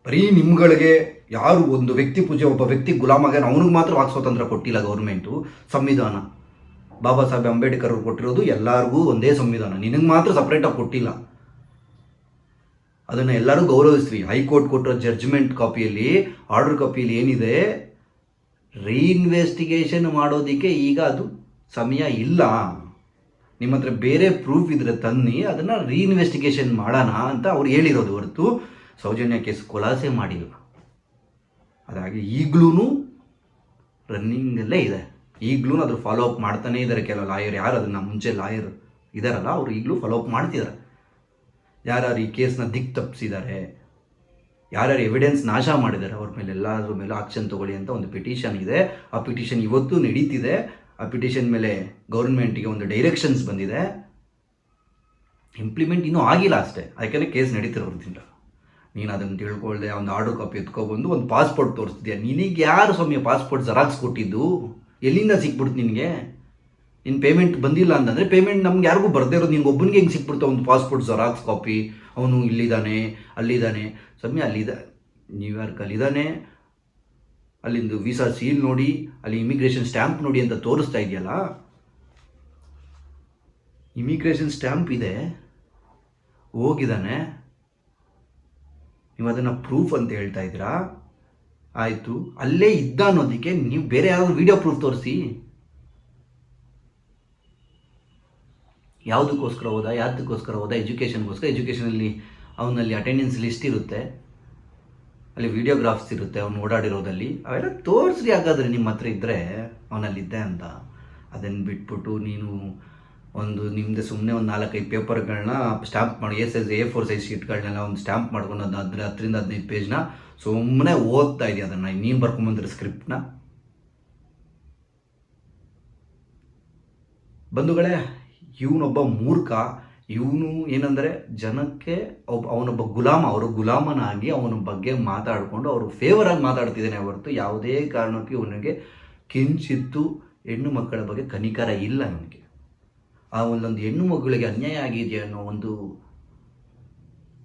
ಬರೀ ನಿಮ್ಗಳಿಗೆ ಯಾರು ಒಂದು ವ್ಯಕ್ತಿ ಪೂಜೆ, ಒಬ್ಬ ವ್ಯಕ್ತಿ ಗುಲಾಮಾಗ ಅವನಿಗೆ ಮಾತ್ರ ವಾಕ್ ಸ್ವಾತಂತ್ರ್ಯ ಕೊಟ್ಟಿಲ್ಲ ಗೌರ್ಮೆಂಟು ಸಂವಿಧಾನ. ಬಾಬಾ ಸಾಹೇಬ್ ಅಂಬೇಡ್ಕರ್ ಅವರು ಕೊಟ್ಟಿರೋದು ಎಲ್ಲರಿಗೂ ಒಂದೇ ಸಂವಿಧಾನ. ನಿನಗೆ ಮಾತ್ರ ಸಪ್ರೇಟಾಗಿ ಕೊಟ್ಟಿಲ್ಲ. ಅದನ್ನು ಎಲ್ಲರೂ ಗೌರವಿಸ್ತೀವಿ ಹೈಕೋರ್ಟ್ ಕೊಟ್ಟಿರೋ ಜಡ್ಜ್ಮೆಂಟ್ ಕಾಪಿಯಲ್ಲಿ ಆರ್ಡರ್ ಕಾಪಿಯಲ್ಲಿ ಏನಿದೆ? ರೀಇನ್ವೆಸ್ಟಿಗೇಷನ್ ಮಾಡೋದಕ್ಕೆ ಈಗ ಅದು ಸಮಯ ಇಲ್ಲ. ನಿಮ್ಮ ಹತ್ರ ಬೇರೆ ಪ್ರೂಫ್ ಇದ್ರೆ ತನ್ನಿ, ಅದನ್ನು ರೀಇನ್ವೆಸ್ಟಿಗೇಷನ್ ಮಾಡೋಣ ಅಂತ ಅವ್ರು ಹೇಳಿರೋದು ಹೊರತು ಸೌಜನ್ಯ ಕೇಸ್ ಕೊಲಾಸೆ ಮಾಡಿಲ್ಲ. ಅದಾಗಿ ಈಗಲೂ ರನ್ನಿಂಗಲ್ಲೇ ಇದೆ. ಈಗಲೂ ಅದ್ರ ಫಾಲೋ ಅಪ್ ಮಾಡ್ತಾನೇ ಇದ್ದಾರೆ ಕೆಲವು ಲಾಯರ್ ಯಾರು ಅದನ್ನು ಮುಂಚೆ ಲಾಯರ್ ಇದಾರಲ್ಲ, ಅವರು ಈಗಲೂ ಫಾಲೋ ಅಪ್ ಮಾಡ್ತಿದ್ದಾರೆ ಯಾರ್ಯಾರು ಈ ಕೇಸ್ನ ದಿಕ್ ತಪ್ಪಿಸಿದ್ದಾರೆ ಯಾರ್ಯಾರು ಎವಿಡೆನ್ಸ್ ನಾಶ ಮಾಡಿದ್ದಾರೆ ಅವ್ರ ಮೇಲೆ ಎಲ್ಲಾದ್ರ ಮೇಲೆ ಆಕ್ಷನ್ ತಗೊಳ್ಳಿ ಅಂತ ಒಂದು ಪಿಟಿಷನ್ ಇದೆ. ಆ ಪಿಟಿಷನ್ ಇವತ್ತು ನಡೀತಿದೆ. ಆ ಪಿಟಿಷನ್ ಮೇಲೆ ಗೌರ್ಮೆಂಟಿಗೆ ಒಂದು ಡೈರೆಕ್ಷನ್ಸ್ ಬಂದಿದೆ. ಇಂಪ್ಲಿಮೆಂಟ್ ಇನ್ನೂ ಆಗಿಲ್ಲ ಅಷ್ಟೇ. ಯಾಕೆಂದರೆ ಕೇಸ್ ನಡೀತಿರೋದ್ರಿಂದ ನೀನು ಅದನ್ನು ತಿಳ್ಕೊಳ್ಳದೆ ಒಂದು ಆರ್ಡರ್ ಕಾಪಿ ಎತ್ಕೊಬಂದು ಒಂದು ಪಾಸ್ಪೋರ್ಟ್ ತೋರಿಸ್ತಿದ್ಯಾ? ನಿನಗೆ ಯಾರು ಸ್ವಾಮಿ ಪಾಸ್ಪೋರ್ಟ್ ಜೆರಾಕ್ಸ್ ಕೊಟ್ಟಿದ್ದು? ಎಲ್ಲಿಂದ ಸಿಕ್ಬಿಡ್ತು ನಿನಗೆ? ನಿನ್ನ ಪೇಮೆಂಟ್ ಬಂದಿಲ್ಲ ಅಂತಂದರೆ ಪೇಮೆಂಟ್ ನಮ್ಗೆ ಯಾರಿಗೂ ಬರ್ದೇ ಇರೋದು. ನಿನ್ಗೆ ಒಬ್ಬನಿಗೆ ಹೆಂಗೆ ಸಿಕ್ಬಿಡ್ತು ಒಂದು ಪಾಸ್ಪೋರ್ಟ್ ಜೆರಾಕ್ಸ್ ಕಾಪಿ ಅವನು ಇಲ್ಲಿದ್ದಾನೆ, ಅಲ್ಲಿದ್ದಾನೆ. ಸ್ವಾಮಿ, ಅಲ್ಲಿದ್ದ ನ್ಯೂಯಾರ್ಕ್ ಇದ್ದಾನೆ ಅಲ್ಲಿಂದು ವೀಸಾ ಸೀಲ್ ನೋಡಿ, ಅಲ್ಲಿ ಇಮಿಗ್ರೇಷನ್ ಸ್ಟ್ಯಾಂಪ್ ನೋಡಿ ಅಂತ ತೋರಿಸ್ತಾ ಇದೆಯಲ್ಲ? ಇಮಿಗ್ರೇಷನ್ ಸ್ಟ್ಯಾಂಪ್ ಇದೆ. ಹೋಗಿದ್ದಾನೆ. ನೀವು ಅದನ್ನು ಪ್ರೂಫ್ ಅಂತ ಹೇಳ್ತಾ ಇದ್ದೀರಾ? ಆಯಿತು. ಅಲ್ಲೇ ಇದ್ದ ಅನ್ನೋದಕ್ಕೆ ನೀವು ಬೇರೆ ಯಾವ್ದಾದ್ರು ವಿಡಿಯೋ ಪ್ರೂಫ್ ತೋರಿಸಿ. ಯಾವುದಕ್ಕೋಸ್ಕರ ಹೋದ ಯಾವ್ದಕ್ಕೋಸ್ಕರ ಹೋದ ಎಜುಕೇಷನ್ಗೋಸ್ಕರ ಎಜುಕೇಷನಲ್ಲಿ ಅವನಲ್ಲಿ ಅಟೆಂಡೆನ್ಸ್ ಲಿಸ್ಟ್ ಇರುತ್ತೆ. ಅಲ್ಲಿ ವಿಡಿಯೋಗ್ರಾಫ್ಸ್ ಇರುತ್ತೆ ಅವ್ನು ಓಡಾಡಿರೋದಲ್ಲಿ. ಅವೆಲ್ಲ ತೋರಿಸ್ರಿ ಹಾಗಾದ್ರೆ ನಿಮ್ಮ ಹತ್ರ ಇದ್ದರೆ ಅವನಲ್ಲಿದ್ದೆ ಅಂತ. ಅದನ್ನು ಬಿಟ್ಬಿಟ್ಟು ನೀನು ಒಂದು ನಿಮ್ಮದು ಸುಮ್ಮನೆ ಒಂದು ನಾಲ್ಕೈದು ಪೇಪರ್ಗಳನ್ನ ಸ್ಟ್ಯಾಂಪ್ ಮಾಡಿ A size A four size ಶೀಟ್ಗಳನ್ನೆಲ್ಲ ಒಂದು ಸ್ಟ್ಯಾಂಪ್ ಮಾಡ್ಕೊಂಡು ಅದು ಅದ್ರ ಹತ್ತರಿಂದ ಹದಿನೈದು ಪೇಜ್ನ ಸುಮ್ಮನೆ ಓದ್ತಾ ಇದೆಯಾ ಅದನ್ನು? ನೀನು ಬರ್ಕೊಂಬಂದಿರೋ ಸ್ಕ್ರಿಪ್ಟ್ನ? ಬಂಧುಗಳೇ, ಇವನೊಬ್ಬ ಮೂರ್ಖ. ಇವನು ಏನಂದರೆ ಜನಕ್ಕೆ ಒಬ್ಬ ಅವನೊಬ್ಬ ಗುಲಾಮ. ಅವರು ಗುಲಾಮನಾಗಿ ಅವನ ಬಗ್ಗೆ ಮಾತಾಡಿಕೊಂಡು ಅವರು ಫೇವರಾಗಿ ಮಾತಾಡ್ತಿದ್ದಾನೆ ಹೊರತು ಯಾವುದೇ ಕಾರಣಕ್ಕೂ ಇವನಿಗೆ ಕಿಂಚಿತ್ತು ಹೆಣ್ಣು ಮಕ್ಕಳ ಬಗ್ಗೆ ಕನಿಕರ ಇಲ್ಲ ಇವನಿಗೆ. ಆ ಒಂದೊಂದು ಹೆಣ್ಣು ಮಗುಗಳಿಗೆ ಅನ್ಯಾಯ ಆಗಿದೆ ಅನ್ನೋ ಒಂದು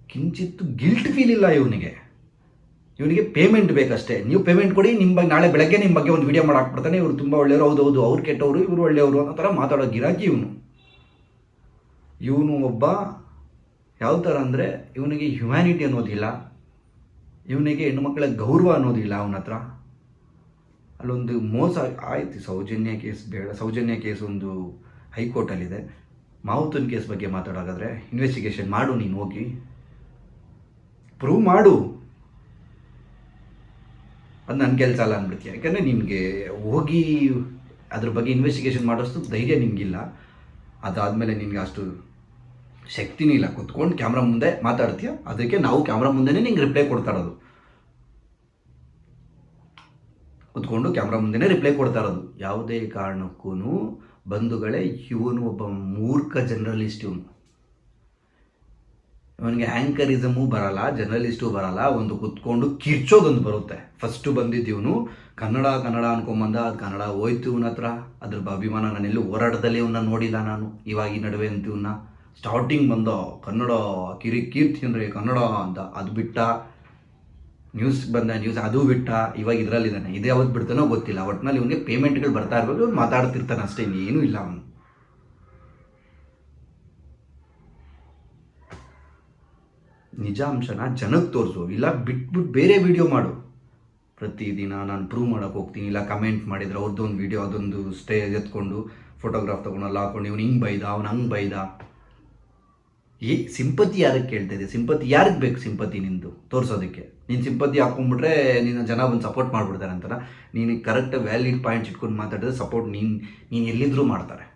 ಕಿಂಚಿತ್ತು ಗಿಲ್ಟ್ ಫೀಲ್ ಇಲ್ಲ ಇವನಿಗೆ. ಇವನಿಗೆ ಪೇಮೆಂಟ್ ಬೇಕಷ್ಟೇ. ನೀವು ಪೇಮೆಂಟ್ ಕೊಡಿ ನಿಮ್ಮ ಬಗ್ಗೆ ನಾಳೆ ಬೆಳಗ್ಗೆ ನಿಮ್ಮ ಬಗ್ಗೆ ಒಂದು ವಿಡಿಯೋ ಮಾಡಾಕ್ಬಿಡ್ತಾನೆ. ಇವರು ತುಂಬ ಒಳ್ಳೆಯವರು, ಹೌದು ಹೌದು, ಅವ್ರು ಕೆಟ್ಟವರು, ಇವರು ಒಳ್ಳೆಯವರು ಅನ್ನೋ ಥರ ಮಾತಾಡೋ ಗಿರಾಕಿ ಇವನು. ಇವನು ಒಬ್ಬ ಯಾವ ಥರ ಅಂದರೆ ಇವನಿಗೆ ಹ್ಯುಮ್ಯಾನಿಟಿ ಅನ್ನೋದಿಲ್ಲ. ಇವನಿಗೆ ಹೆಣ್ಣುಮಕ್ಕಳ ಗೌರವ ಅನ್ನೋದಿಲ್ಲ ಅವನ ಹತ್ರ. ಅಲ್ಲೊಂದು ಮೋಸ ಆಯಿತು. ಸೌಜನ್ಯ ಕೇಸ್ ಬೇಡ. ಸೌಜನ್ಯ ಕೇಸ್ ಒಂದು ಹೈಕೋರ್ಟಲ್ಲಿದೆ. ಮಾವುತನ್ ಕೇಸ್ ಬಗ್ಗೆ ಮಾತಾಡೋದಾದರೆ ಇನ್ವೆಸ್ಟಿಗೇಷನ್ ಮಾಡು, ನೀನು ಹೋಗಿ. ಪ್ರೂವ್ ಮಾಡು. ಅದು ನನ್ನ ಕೆಲಸ ಅಲ್ಲ ಅಂದ್ಬಿಡ್ತೀಯ ಯಾಕಂದರೆ ನಿಮಗೆ ಹೋಗಿ ಅದ್ರ ಬಗ್ಗೆ ಇನ್ವೆಸ್ಟಿಗೇಷನ್ ಮಾಡೋಷ್ಟು ಧೈರ್ಯ ನಿಮಗಿಲ್ಲ. ಅದಾದಮೇಲೆ ನಿನಗೆ ಅಷ್ಟು ಶಕ್ತಿನೂ ಇಲ್ಲ. ಕುತ್ಕೊಂಡು ಕ್ಯಾಮ್ರಾ ಮುಂದೆ ಮಾತಾಡ್ತೀಯ. ಅದಕ್ಕೆ ನಾವು ಕ್ಯಾಮ್ರಾ ಮುಂದೆನೇ ನಿಂಗೆ ರಿಪ್ಲೈ ಕೊಡ್ತಾ ಇರೋದು. ಕುತ್ಕೊಂಡು ಕ್ಯಾಮ್ರಾ ಮುಂದೆನೇ ರಿಪ್ಲೈ ಕೊಡ್ತಾ ಇರೋದು. ಯಾವುದೇ ಕಾರಣಕ್ಕೂ ಬಂಧುಗಳೇ, ಇವನು ಒಬ್ಬ ಮೂರ್ಖ ಜರ್ನಲಿಸ್ಟ್ ಇವನು. ಇವನಿಗೆ ಆ್ಯಂಕರಿಸಮು ಬರಲ್ಲ, ಜರ್ನಲಿಸ್ಟು ಬರಲ್ಲ, ಒಂದು ಕುತ್ಕೊಂಡು ಕಿರ್ಚೋದೊಂದು ಬರುತ್ತೆ. ಫಸ್ಟು ಬಂದಿದ್ದ ಇವನು, ಕನ್ನಡ ಕನ್ನಡ ಅನ್ಕೊಂಬಂದ, ಅದು ಕನ್ನಡ ಹೋಯ್ತು ಇವನ ಹತ್ರ. ಅದ್ರ ಅಭಿಮಾನ ನಾನೆಲ್ಲೂ ಹೋರಾಟದಲ್ಲಿ ಇವನ್ನ ನೋಡಿಲ್ಲ ನಾನು. ಇವಾಗ ಈ ನಡುವೆ ಅಂತ ಇವನ್ನ. ಸ್ಟಾರ್ಟಿಂಗ್ ಬಂದ, ಕನ್ನಡ ಕಿರಿ ಕೀರ್ತಿ ಅಂದರೆ ಕನ್ನಡ ಅಂತ ಅದು ಬಿಟ್ಟ ನ್ಯೂಸ್ ಬಂದ ನ್ಯೂಸ್ ಅದು ಬಿಟ್ಟ, ಇವಾಗ ಇದರಲ್ಲಿದ್ದಾನೆ. ಇದು ಯಾವತ್ತು ಬಿಡ್ತಾನೋ ಗೊತ್ತಿಲ್ಲ. ಒಟ್ಟಿನಲ್ಲಿ ಇವನಿಗೆ ಪೇಮೆಂಟ್ಗಳು ಬರ್ತಾ ಇರ್ಬೋದು. ಇವ್ನು ಮಾತಾಡ್ತಿರ್ತಾನೆ ಅಷ್ಟೇ ಏನೂ ಇಲ್ಲ ಅವನು. ನಿಜಾಂಶನ ಜನಕ್ಕೆ ತೋರಿಸು. ಇಲ್ಲ ಬಿಟ್ಬಿಟ್ಟು ಬೇರೆ ವಿಡಿಯೋ ಮಾಡು. ಪ್ರತಿದಿನ ನಾನು ಪ್ರೂವ್ ಮಾಡೋಕೆ ಹೋಗ್ತೀನಿ. ಇಲ್ಲ ಕಮೆಂಟ್ ಮಾಡಿದ್ರೆ ಅವ್ರದ್ದೊಂದು ವಿಡಿಯೋ ಅದೊಂದು ಸ್ಟೇ ಎತ್ಕೊಂಡು ಫೋಟೋಗ್ರಾಫ್ ತೊಗೊಂಡು ಹಾಕೊಂಡು, ಇವ್ನು ಹಿಂಗೆ ಬೈದ, ಅವ್ನು ಹಂಗೆ ಬೈದ. ಈ ಸಿಂಪತಿ ಯಾರಿಗೆ ಕೇಳ್ತಾ ಇದೆ ಸಿಂಪತಿ ಯಾರಿಗೆ ಬೇಕು ಸಿಂಪತಿ ನಿಂದು? ತೋರಿಸೋದಕ್ಕೆ. ನೀನು ಸಿಂಪತಿ ಹಾಕೊಂಡ್ಬಿಟ್ರೆ ನಿನ್ನ ಜನ ಬಂದು ಸಪೋರ್ಟ್ ಮಾಡಿಬಿಡ್ತಾರೆ ಅಂತಾರ ನೀನು ಕರೆಕ್ಟ್ ವ್ಯಾಲಿಡ್ ಪಾಯಿಂಟ್ಸ್ ಇಟ್ಕೊಂಡು ಮಾತಾಡಿದ್ರೆ ಸಪೋರ್ಟ್ ನೀನು ನೀನು ಎಲ್ಲಿದ್ದರೂ ಮಾಡ್ತಾರೆ.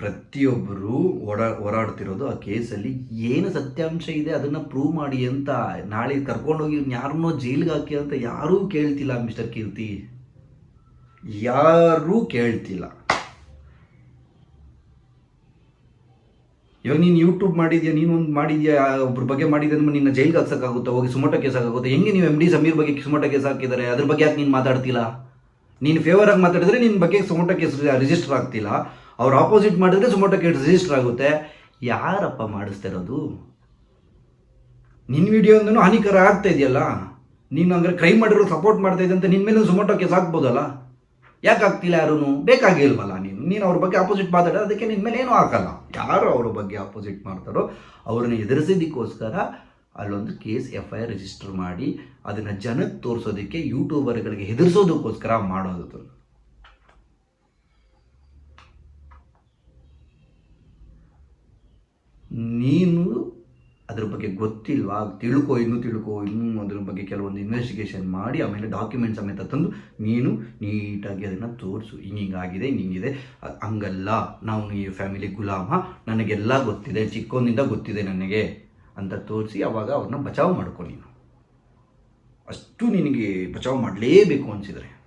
ಪ್ರತಿಯೊಬ್ಬರು ಓಡಾ, ಹೋರಾಡ್ತಿರೋದು ಆ ಕೇಸಲ್ಲಿ ಏನು ಸತ್ಯಾಂಶ ಇದೆ ಅದನ್ನು ಪ್ರೂವ್ ಮಾಡಿ ಅಂತ ನಾಳೆ ಕರ್ಕೊಂಡೋಗಿ ಯಾರನ್ನೋ ಜೈಲಿಗೆ ಹಾಕಿ ಅಂತ ಯಾರೂ ಕೇಳ್ತಿಲ್ಲ ಮಿಸ್ಟರ್ ಕೀರ್ತಿ. ಯಾರೂ ಕೇಳ್ತಿಲ್ಲ. ಇವಾಗ ನೀನು ಯೂಟ್ಯೂಬ್ ಮಾಡಿದ್ಯಾ, ನೀನು ಒಂದು ಮಾಡಿದ್ಯಾ, ಒಬ್ರ ಬಗ್ಗೆ ಮಾಡಿದ್ಯಾ ಅಂದ್ರೆ ನಿನ್ನ ಜೈಲ್ಗೆ ಹಾಕ್ಸೋಕ್ಕಾಗುತ್ತಾ, ಹೋಗಿ ಸುಮೋಟ ಕೇಸ್ ಹಾಕಾಗುತ್ತೆ ಹೆಂಗೆ ನೀವು ಎಂ ಡಿ ಸಮೀರ್ ಬಗ್ಗೆ ಸುಮೋಟ ಕೇಸ್ ಹಾಕಿದ್ದಾರೆ ಅದ್ರ ಬಗ್ಗೆ ಯಾಕೆ ನೀನು ಮಾತಾಡ್ತಿಲ್ಲ? ನೀನು ಫೇವರ್ ಆಗಿ ಮಾತಾಡಿದ್ರೆ ನಿನ್ನ ಬಗ್ಗೆ ಸುಮೋಟ ಕೇಸ್ ರಿಜಿಸ್ಟರ್ ಆಗ್ತಿಲ್ಲ. ಅವ್ರು ಆಪೋಸಿಟ್ ಮಾಡಿದ್ರೆ ಸುಮೋಟ ಕೇಸ್ ರಿಜಿಸ್ಟರ್ ಆಗುತ್ತೆ. ಯಾರಪ್ಪ ಮಾಡಿಸ್ತಿರೋದು ನಿನ್ನ ವಿಡಿಯೋಂದೂ ಹಾನಿಕರ ಆಗ್ತಾ ಇದೆಯಲ್ಲ? ನೀನು ಅಂದರೆ ಕ್ರೈಮ್ ಮಾಡಿರೋ ಸಪೋರ್ಟ್ ಮಾಡ್ತಾ ಇದ್ದಂತೆ ನಿನ್ನ ಮೇಲೆ ಸುಮೋಟೋ ಕೇಸ್ ಹಾಕ್ಬೋದಲ್ಲ? ಯಾಕೆ ಆಗ್ತಿಲ್ಲ ಯಾರೂ ಬೇಕಾಗಿಲ್ವಲ್ಲ ನೀನು. ನೀನು ಅವ್ರ ಬಗ್ಗೆ ಆಪೋಸಿಟ್ ಮಾತಾಡೋ ಅದಕ್ಕೆ ನಿನ್ನ ಮೇಲೆ ಏನೂ ಹಾಕಲ್ಲ. ಯಾರು ಅವ್ರ ಬಗ್ಗೆ ಆಪೋಸಿಟ್ ಮಾಡ್ತಾರೋ ಅವ್ರನ್ನ ಎದುರಿಸೋದಕ್ಕೋಸ್ಕರ ಅಲ್ಲೊಂದು case F I R register ಮಾಡಿ ಅದನ್ನು ಜನಕ್ಕೆ ತೋರಿಸೋದಕ್ಕೆ ಯೂಟ್ಯೂಬರ್ಗಳಿಗೆ ಹೆದರಿಸೋದಕ್ಕೋಸ್ಕರ ಮಾಡೋದು ನೀನು ಅದ್ರ ಬಗ್ಗೆ ಗೊತ್ತಿಲ್ವಾ? ತಿಳ್ಕೊ, ಇನ್ನೂ ತಿಳ್ಕೊ, ಇನ್ನೂ ಅದ್ರ ಬಗ್ಗೆ ಕೆಲವೊಂದು ಇನ್ವೆಸ್ಟಿಗೇಷನ್ ಮಾಡಿ, ಆಮೇಲೆ ಡಾಕ್ಯುಮೆಂಟ್ ಸಮೇತ ತಂದು ನೀನು ನೀಟಾಗಿ ಅದನ್ನು ತೋರಿಸು. ಹಿಂಗಿಂಗಾಗಿದೆ ಹಿಂಗಿದೆ ಹಂಗಲ್ಲ. ನಾವು ಈ ಫ್ಯಾಮಿಲಿ ಗುಲಾಮ. ನನಗೆಲ್ಲ ಗೊತ್ತಿದೆ. ಚಿಕ್ಕೊಂದಿಂದ ಗೊತ್ತಿದೆ ನನಗೆ ಅಂತ ತೋರಿಸಿ ಅವಾಗ ಅವ್ರನ್ನ ಬಚಾವ್ ಮಾಡ್ಕೊ ನೀನು. ಅಷ್ಟು ನಿನಗೆ ಬಚಾವ್ ಮಾಡಲೇಬೇಕು ಅನಿಸಿದರೆ.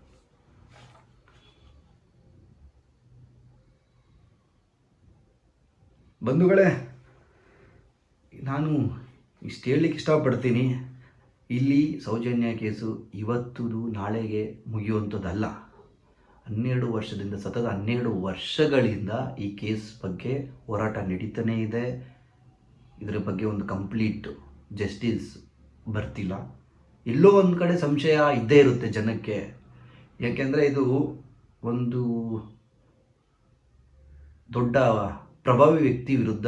ಬಂಧುಗಳೇ ನಾನು ಇಷ್ಟು ಹೇಳಲಿಕ್ಕೆ ಇಷ್ಟಪಡ್ತೀನಿ. ಇಲ್ಲಿ ಸೌಜನ್ಯ ಕೇಸು ಇವತ್ತು ನಾಳೆಗೆ ಮುಗಿಯುವಂಥದ್ದಲ್ಲ ಹನ್ನೆರಡು ವರ್ಷದಿಂದ, ಸತತ ಹನ್ನೆರಡು ವರ್ಷಗಳಿಂದ ಈ ಕೇಸ್ ಬಗ್ಗೆ ಹೋರಾಟ ನಡೀತಾನೇ ಇದೆ. ಇದರ ಬಗ್ಗೆ ಒಂದು ಕಂಪ್ಲೀಟ್ ಜಸ್ಟಿಸ್ ಬರ್ತಿಲ್ಲ. ಎಲ್ಲೋ ಒಂದು ಕಡೆ ಸಂಶಯ ಇದ್ದೇ ಇರುತ್ತೆ ಜನಕ್ಕೆ. ಯಾಕೆಂದರೆ ಇದು ಒಂದು ದೊಡ್ಡ ಪ್ರಭಾವಿ ವ್ಯಕ್ತಿ ವಿರುದ್ಧ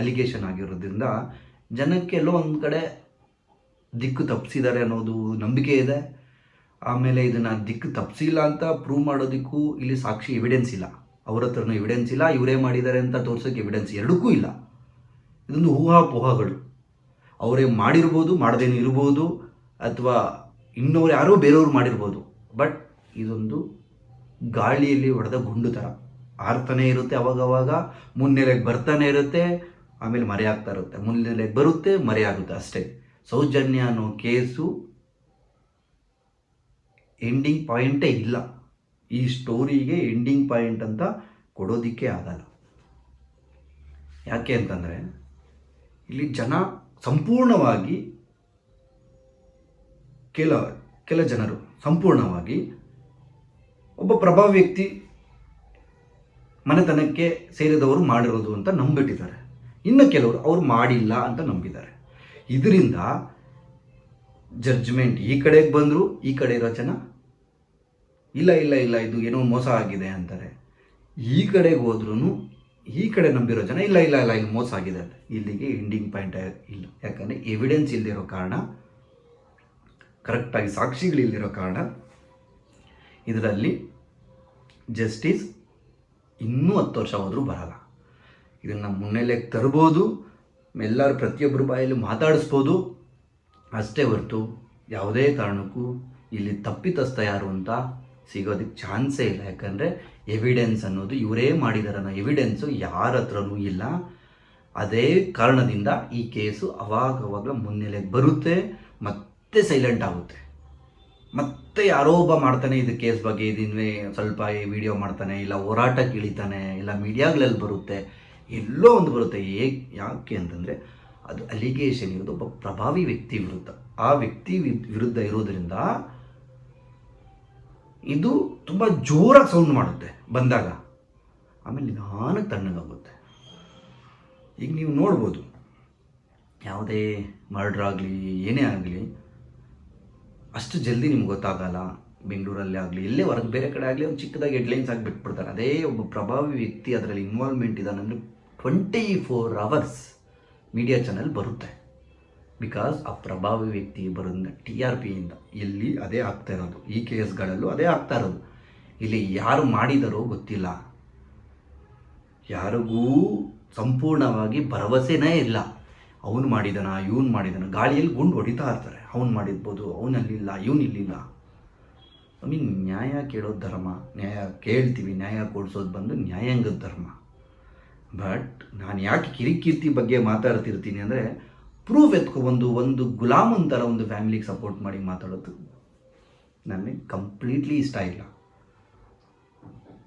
ಅಲಿಗೇಷನ್ ಆಗಿರೋದ್ರಿಂದ ಜನಕ್ಕೆ ಎಲ್ಲೋ ಒಂದು ಕಡೆ ದಿಕ್ಕು ತಪ್ಪಿಸಿದ್ದಾರೆ ಅನ್ನೋದು ನಂಬಿಕೆ ಇದೆ. ಆಮೇಲೆ ಇದನ್ನು ದಿಕ್ಕು ತಪ್ಪಿಸಿಲ್ಲ ಅಂತ ಪ್ರೂವ್ ಮಾಡೋದಕ್ಕೂ ಇಲ್ಲಿ ಸಾಕ್ಷಿ ಎವಿಡೆನ್ಸ್ ಇಲ್ಲ. ಅವ್ರ ಹತ್ರನೂ ಎವಿಡೆನ್ಸ್ ಇಲ್ಲ, ಇವರೇ ಮಾಡಿದ್ದಾರೆ ಅಂತ ತೋರ್ಸೋಕ್ಕೆ ಎವಿಡೆನ್ಸ್ ಎರಡಕ್ಕೂ ಇಲ್ಲ. ಇದೊಂದು ಊಹಾಪೋಹಗಳು. ಅವರೇ ಮಾಡಿರ್ಬೋದು ಮಾಡದೇನು ಇರ್ಬೋದು, ಅಥವಾ ಇನ್ನೋರು ಯಾರೋ ಬೇರೆಯವ್ರು ಮಾಡಿರ್ಬೋದು. ಬಟ್ ಇದೊಂದು ಗಾಳಿಯಲ್ಲಿ ಹೊಡೆದ ಗುಂಡು ಥರ ಆರ್ತಾನೆ ಇರುತ್ತೆ ಅವಾಗವಾಗ, ಮುನ್ನೆಲೆಗೆ ಬರ್ತಾನೆ ಇರುತ್ತೆ, ಆಮೇಲೆ ಮರೆಯಾಗ್ತಾ ಇರುತ್ತೆ. ಮುನ್ನೆಲೆಗೆ ಬರುತ್ತೆ ಮರೆಯಾಗುತ್ತೆ ಅಷ್ಟೇ. ಸೌಜನ್ಯ ಅನ್ನೋ ಕೇಸು ಎಂಡಿಂಗ್ ಪಾಯಿಂಟೇ ಇಲ್ಲ. ಈ ಸ್ಟೋರಿಗೆ ಎಂಡಿಂಗ್ ಪಾಯಿಂಟ್ ಅಂತ ಕೊಡೋದಿಕ್ಕೆ ಆಗಲ್ಲ. ಯಾಕೆ ಅಂತಂದರೆ, ಇಲ್ಲಿ ಜನ ಸಂಪೂರ್ಣವಾಗಿ ಕೆಲ ಕೆಲ ಜನರು ಸಂಪೂರ್ಣವಾಗಿ ಒಬ್ಬ ಪ್ರಭಾವ ವ್ಯಕ್ತಿ ಮನೆತನಕ್ಕೆ ಸೇರಿದವರು ಮಾಡಿರೋದು ಅಂತ ನಂಬಿಟ್ಟಿದ್ದಾರೆ. ಇನ್ನು ಕೆಲವರು ಅವರು ಮಾಡಿಲ್ಲ ಅಂತ ನಂಬಿದ್ದಾರೆ. ಇದರಿಂದ ಜಡ್ಜ್ಮೆಂಟ್ ಈ ಕಡೆಗೆ ಬಂದರು, ಈ ಕಡೆ ಇರೋ ಜನ ಇಲ್ಲ ಇಲ್ಲ ಇಲ್ಲ, ಇದು ಏನೋ ಮೋಸ ಆಗಿದೆ ಅಂತಾರೆ. ಈ ಕಡೆಗೆ ಹೋದ್ರೂ ಈ ಕಡೆ ನಂಬಿರೋ ಜನ, ಇಲ್ಲ ಇಲ್ಲ ಇಲ್ಲ ಇಲ್ಲಿ ಮೋಸ ಆಗಿದೆ ಅಂತ. ಇಲ್ಲಿಗೆ ಎಂಡಿಂಗ್ ಪಾಯಿಂಟ್ ಇಲ್ಲ. ಯಾಕಂದರೆ ಎವಿಡೆನ್ಸ್ ಇಲ್ಲದಿರೋ ಕಾರಣ ಕರೆಕ್ಟಾಗಿ ಸಾಕ್ಷಿಗಳಿಲ್ದಿರೋ ಕಾರಣ, ಇದರಲ್ಲಿ ಜಸ್ಟಿಸ್ ಇನ್ನೂ ಹತ್ತು ವರ್ಷ ಹೋದರೂ ಬರಲ್ಲ. ಇದನ್ನು ಮುನ್ನೆಲೆಗೆ ತರ್ಬೋದು, ಎಲ್ಲರೂ ಪ್ರತಿಯೊಬ್ಬರ ಬಾಯಲ್ಲಿ ಮಾತಾಡಿಸ್ಬೋದು. ಅಷ್ಟೇ ಹೊರತು ಯಾವುದೇ ಕಾರಣಕ್ಕೂ ಇಲ್ಲಿ ತಪ್ಪಿತಸ್ಥ ಯಾರು ಅಂತ ಸಿಗೋದಕ್ಕೆ ಚಾನ್ಸೇ ಇಲ್ಲ. ಯಾಕಂದರೆ ಎವಿಡೆನ್ಸ್ ಅನ್ನೋದು ಇವರೇ ಮಾಡಿದಾರೆ ಅನ್ನೋ ಎವಿಡೆನ್ಸು ಯಾರ ಹತ್ರನೂ ಇಲ್ಲ. ಅದೇ ಕಾರಣದಿಂದ ಈ ಕೇಸು ಅವಾಗವಾಗ ಮುನ್ನೆಲೆಗೆ ಬರುತ್ತೆ, ಮತ್ತೆ ಸೈಲೆಂಟ್ ಆಗುತ್ತೆ. ಮತ್ತೆ ಯಾರೋ ಒಬ್ಬ ಮಾಡ್ತಾನೆ ಇದು ಕೇಸ್ ಬಗ್ಗೆ ಇದನ್ನೇ ಸ್ವಲ್ಪ ಈ ವಿಡಿಯೋ ಮಾಡ್ತಾನೆ, ಇಲ್ಲ ಹೋರಾಟಕ್ಕೆ ಇಳಿತಾನೆ ಇಲ್ಲ ಮೀಡಿಯಾಗಳಲ್ಲಿ ಬರುತ್ತೆ, ಎಲ್ಲೋ ಒಂದು ಬರುತ್ತೆ. ಹೇಗೆ ಯಾಕೆ ಅಂತಂದರೆ ಅದು ಅಲಿಗೇಷನ್ ಇರೋದು ಒಬ್ಬ ಪ್ರಭಾವಿ ವ್ಯಕ್ತಿ ವಿರುದ್ಧ. ಆ ವ್ಯಕ್ತಿ ವಿರುದ್ಧ ಇರೋದ್ರಿಂದ ಇದು ತುಂಬ ಜೋರಾಗಿ ಸೌಂಡ್ ಮಾಡುತ್ತೆ ಬಂದಾಗ. ಆಮೇಲೆ ನಿಧಾನಕ್ಕೆ ತಣ್ಣಗಾಗುತ್ತೆ. ಈಗ ನೀವು ನೋಡ್ಬೋದು, ಯಾವುದೇ ಮರ್ಡ್ರ್ ಆಗಲಿ, ಏನೇ ಆಗಲಿ ಅಷ್ಟು ಜಲ್ದಿ ನಿಮ್ಗೆ ಗೊತ್ತಾಗಲ್ಲ. ಬೆಂಗಳೂರಲ್ಲೇ ಆಗಲಿ ಎಲ್ಲೇ ಹೊರಗೆ ಬೇರೆ ಕಡೆ ಆಗಲಿ ಒಂದು ಚಿಕ್ಕದಾಗಿ ಹೆಡ್ಲೈನ್ಸ್ ಆಗಿ ಬಿಟ್ಬಿಡ್ತಾರೆ. ಅದೇ ಒಬ್ಬ ಪ್ರಭಾವಿ ವ್ಯಕ್ತಿ ಅದರಲ್ಲಿ ಇನ್ವಾಲ್ವ್ಮೆಂಟ್ ಇದ್ದಾನೆ ಅಂದರೆ twenty four hours media channel ಬರುತ್ತೆ. ಬಿಕಾಸ್ ಆ ಪ್ರಭಾವಿ ವ್ಯಕ್ತಿ ಬರೋದನ್ನ ಟಿ ಆರ್ ಪಿಯಿಂದ ಇಲ್ಲಿ ಅದೇ ಆಗ್ತಾ ಇರೋದು. ಈ ಕೇಸ್ಗಳಲ್ಲೂ ಅದೇ ಆಗ್ತಾ ಇರೋದು. ಇಲ್ಲಿ ಯಾರು ಮಾಡಿದಾರೋ ಗೊತ್ತಿಲ್ಲ. ಯಾರಿಗೂ ಸಂಪೂರ್ಣವಾಗಿ ಭರವಸೆನೇ ಇಲ್ಲ. ಅವನು ಮಾಡಿದನ, ಇವನು ಮಾಡಿದನ, ಗಾಳಿಯಲ್ಲಿ ಗುಂಡು ಹೊಡಿತಾ ಇರ್ತಾರೆ. ಅವನು ಮಾಡಿರ್ಬೋದು ಅವನಲ್ಲಿಲ್ಲ ಇವನಿಲ್ಲಿಲ್ಲ ಮೀನ್ ನ್ಯಾಯ ಕೇಳೋದು ಧರ್ಮ, ನ್ಯಾಯ ಕೇಳ್ತೀವಿ, ನ್ಯಾಯ ಕೊಡಿಸೋದು ಬಂದು ನ್ಯಾಯಾಂಗದ ಧರ್ಮ. ಬಟ್ ನಾನು ಯಾಕೆ ಕಿರಿಕೀರ್ತಿ ಬಗ್ಗೆ ಮಾತಾಡ್ತಿರ್ತೀನಿ ಅಂದರೆ ಪ್ರೂಫ್ ಎತ್ಕೊ ಒಂದು ಗುಲಾಮನ್ ಥರ ಒಂದು ಫ್ಯಾಮಿಲಿಗೆ ಸಪೋರ್ಟ್ ಮಾಡಿ ಮಾತಾಡೋದು ನನಗೆ ಕಂಪ್ಲೀಟ್ಲಿ ಇಷ್ಟ ಇಲ್ಲ.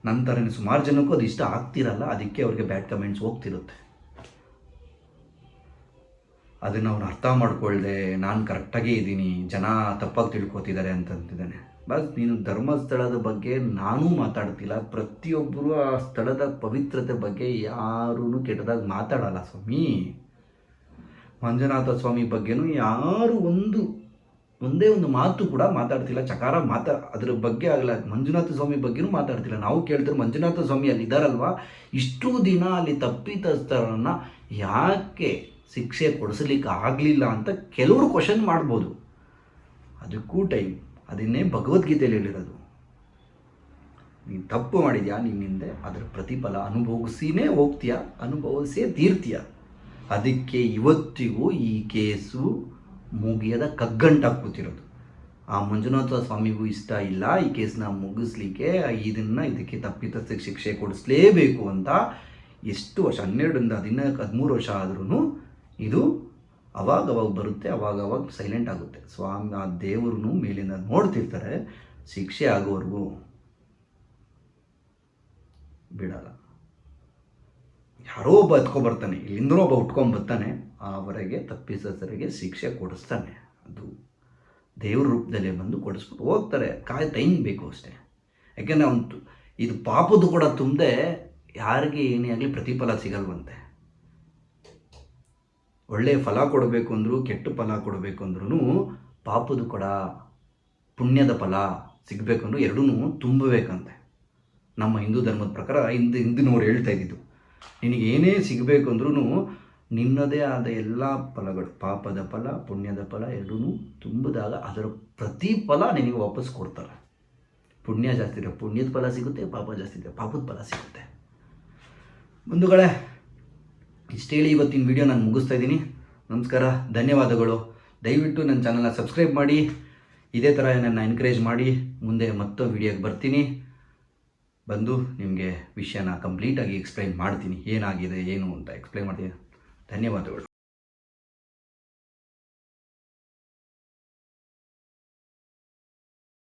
ನಂತರ ಸುಮಾರು ಜನಕ್ಕೂ ಅದು ಇಷ್ಟ ಆಗ್ತಿರಲ್ಲ, ಅದಕ್ಕೆ ಅವ್ರಿಗೆ ಬ್ಯಾಡ್ ಕಮೆಂಟ್ಸ್ ಹೋಗ್ತಿರುತ್ತೆ. ಅದನ್ನು ಅವ್ನು ಅರ್ಥ ಮಾಡ್ಕೊಳ್ಳದೆ ನಾನು ಕರೆಕ್ಟಾಗಿ ಇದ್ದೀನಿ ಜನ ತಪ್ಪಾಗಿ ತಿಳ್ಕೊತಿದ್ದಾರೆ ಅಂತಂತಿದ್ದಾನೆ. ಬಸ್ ನೀನು ಧರ್ಮಸ್ಥಳದ ಬಗ್ಗೆ ನಾನೂ ಮಾತಾಡ್ತಿಲ್ಲ. ಪ್ರತಿಯೊಬ್ಬರು ಆ ಸ್ಥಳದ ಪವಿತ್ರತೆ ಬಗ್ಗೆ ಯಾರೂ ಕೆಟ್ಟದಾಗಿ ಮಾತಾಡಲ್ಲ ಸ್ವಾಮಿ. ಮಂಜುನಾಥ ಸ್ವಾಮಿ ಬಗ್ಗೆನೂ ಯಾರು ಒಂದು, ಒಂದೇ ಒಂದು ಮಾತು ಕೂಡ ಮಾತಾಡ್ತಿಲ್ಲ. ಚಕಾರ ಮಾತಾ, ಅದ್ರ ಬಗ್ಗೆ ಆಗಲ್ಲ ಮಂಜುನಾಥ ಸ್ವಾಮಿ ಬಗ್ಗೆನೂ ಮಾತಾಡ್ತಿಲ್ಲ. ನಾವು ಕೇಳ್ತಾರೆ ಮಂಜುನಾಥ ಸ್ವಾಮಿ ಅಲ್ಲಿ ಇದ್ದಾರಲ್ವಾ ಇಷ್ಟು ದಿನ ಅಲ್ಲಿ ತಪ್ಪಿತಸ್ಥರನ್ನ ಯಾಕೆ ಶಿಕ್ಷೆ ಕೊಡಿಸಲಿಕ್ಕೆ ಆಗಲಿಲ್ಲ ಅಂತ ಕೆಲವರು ಕ್ವಶನ್ ಮಾಡ್ಬೋದು. ಅದಕ್ಕೂ ಟೈಮ್ ಅದನ್ನೇ ಭಗವದ್ಗೀತೆಯಲ್ಲಿ ಹೇಳಿರೋದು. ನೀನು ತಪ್ಪು ಮಾಡಿದ್ಯಾ? ನಿನ್ನಿಂದೆ ಅದರ ಪ್ರತಿಫಲ ಅನುಭವಿಸಿನೇ ಹೋಗ್ತೀಯ? ಅನುಭವಿಸೇ ತೀರ್ತೀಯ? ಅದಕ್ಕೆ ಇವತ್ತಿಗೂ ಈ ಕೇಸು ಮುಗಿಯದ ಕಗ್ಗಂಟಾಗಿ ಕೂತಿರೋದು. ಆ ಮಂಜುನಾಥ ಸ್ವಾಮಿಗೂ ಇಷ್ಟ ಇಲ್ಲ. ಈ ಕೇಸನ್ನ ಮುಗಿಸ್ಲಿಕ್ಕೆ, ಇದನ್ನು ಇದಕ್ಕೆ ತಪ್ಪಿತಸ್ಥಕ್ಕೆ ಶಿಕ್ಷೆ ಕೊಡಿಸ್ಲೇಬೇಕು ಅಂತ ಎಷ್ಟು ವರ್ಷ? ಹನ್ನೆರಡರಿಂದ ಹದಿನಾಲ್ಕು ಹದಿಮೂರು ವರ್ಷ ಆದ್ರೂ ಇದು ಅವಾಗ ಅವಾಗ ಬರುತ್ತೆ ಅವಾಗ ಅವಾಗ ಸೈಲೆಂಟ್ ಆಗುತ್ತೆ. ಸ್ವಾಮಿ, ಆ ದೇವ್ರನ್ನು ಮೇಲಿಂದ ನೋಡ್ತಿರ್ತಾರೆ, ಶಿಕ್ಷೆ ಆಗೋವರೆಗೂ ಬಿಡಲ್ಲ. ಯಾರೋ ಒಬ್ಬ ಹತ್ಕೊಂಡ್ಬರ್ತಾನೆ ಇಲ್ಲಿಂದನೂ ಒಬ್ಬ ಉಟ್ಕೊಂಡ್ಬರ್ತಾನೆ, ಅವರಿಗೆ ತಪ್ಪಿಸರಿಗೆ ಶಿಕ್ಷೆ ಕೊಡಿಸ್ತಾನೆ. ಅದು ದೇವ್ರ ರೂಪದಲ್ಲೇ ಬಂದು ಕೊಡಿಸ್ಬಿಟ್ಟು ಹೋಗ್ತಾರೆ. ಕಾಯಿ ಟೈಮ್ ಬೇಕು ಅಷ್ಟೇ. ಯಾಕೆಂದರೆ ಅವನು ಇದು ಪಾಪದ್ದು ಕೂಡ ತುಂಬದೆ ಯಾರಿಗೆ ಏನೇ ಆಗಲಿ ಪ್ರತಿಫಲ ಸಿಗಲ್ವಂತೆ. ಒಳ್ಳೆಯ ಫಲ ಕೊಡಬೇಕು ಅಂದರೂ, ಕೆಟ್ಟ ಫಲ ಕೊಡಬೇಕು ಅಂದ್ರೂ ಪಾಪದ ಕೊಡ, ಪುಣ್ಯದ ಫಲ ಸಿಗಬೇಕು ಅಂದ್ರೂ ಎರಡೂ ತುಂಬಬೇಕಂತೆ. ನಮ್ಮ ಹಿಂದೂ ಧರ್ಮದ ಪ್ರಕಾರ ಹಿಂದೆ ಹಿಂದಿನವ್ರು ಹೇಳ್ತಾ ಇದ್ದಿದ್ದು. ನಿನಗೆ ಏನೇ ಸಿಗಬೇಕು ಅಂದ್ರೂ ನಿನ್ನದೇ ಆದ ಎಲ್ಲ ಫಲಗಳು, ಪಾಪದ ಫಲ, ಪುಣ್ಯದ ಫಲ ಎರಡೂ ತುಂಬಿದಾಗ ಅದರ ಪ್ರತಿಫಲ ನಿನಗೆ ವಾಪಸ್ ಕೊಡ್ತಾರೆ. ಪುಣ್ಯ ಜಾಸ್ತಿ ಇದ್ರೆ ಪುಣ್ಯದ ಫಲ ಸಿಗುತ್ತೆ, ಪಾಪ ಜಾಸ್ತಿ ಇದೆ ಪಾಪದ ಫಲ ಸಿಗುತ್ತೆ. ಬಂಧುಗಳೇ ಇಷ್ಟು ಇವತ್ತಿನ ವಿಡಿಯೋ ನಾನು ಮುಗಿಸ್ತಾ ಇದ್ದೀನಿ. ನಮಸ್ಕಾರ, ಧನ್ಯವಾದಗಳು. ದಯವಿಟ್ಟು ನನ್ನ ಚಾನಲ್ನ ಸಬ್ಸ್ಕ್ರೈಬ್ ಮಾಡಿ. ಇದೇ ಥರ ನನ್ನ ಎನ್ಕರೇಜ್ ಮಾಡಿ. ಮುಂದೆ ಮತ್ತೊಂದು ವಿಡಿಯೋಗೆ ಬರ್ತೀನಿ. ಬಂದು ನಿಮಗೆ ವಿಷಯನ ಕಂಪ್ಲೀಟಾಗಿ ಎಕ್ಸ್ಪ್ಲೈನ್ ಮಾಡ್ತೀನಿ. ಏನಾಗಿದೆ, ಏನು ಅಂತ ಎಕ್ಸ್ಪ್ಲೈನ್ ಮಾಡ್ತೀನಿ. ಧನ್ಯವಾದಗಳು.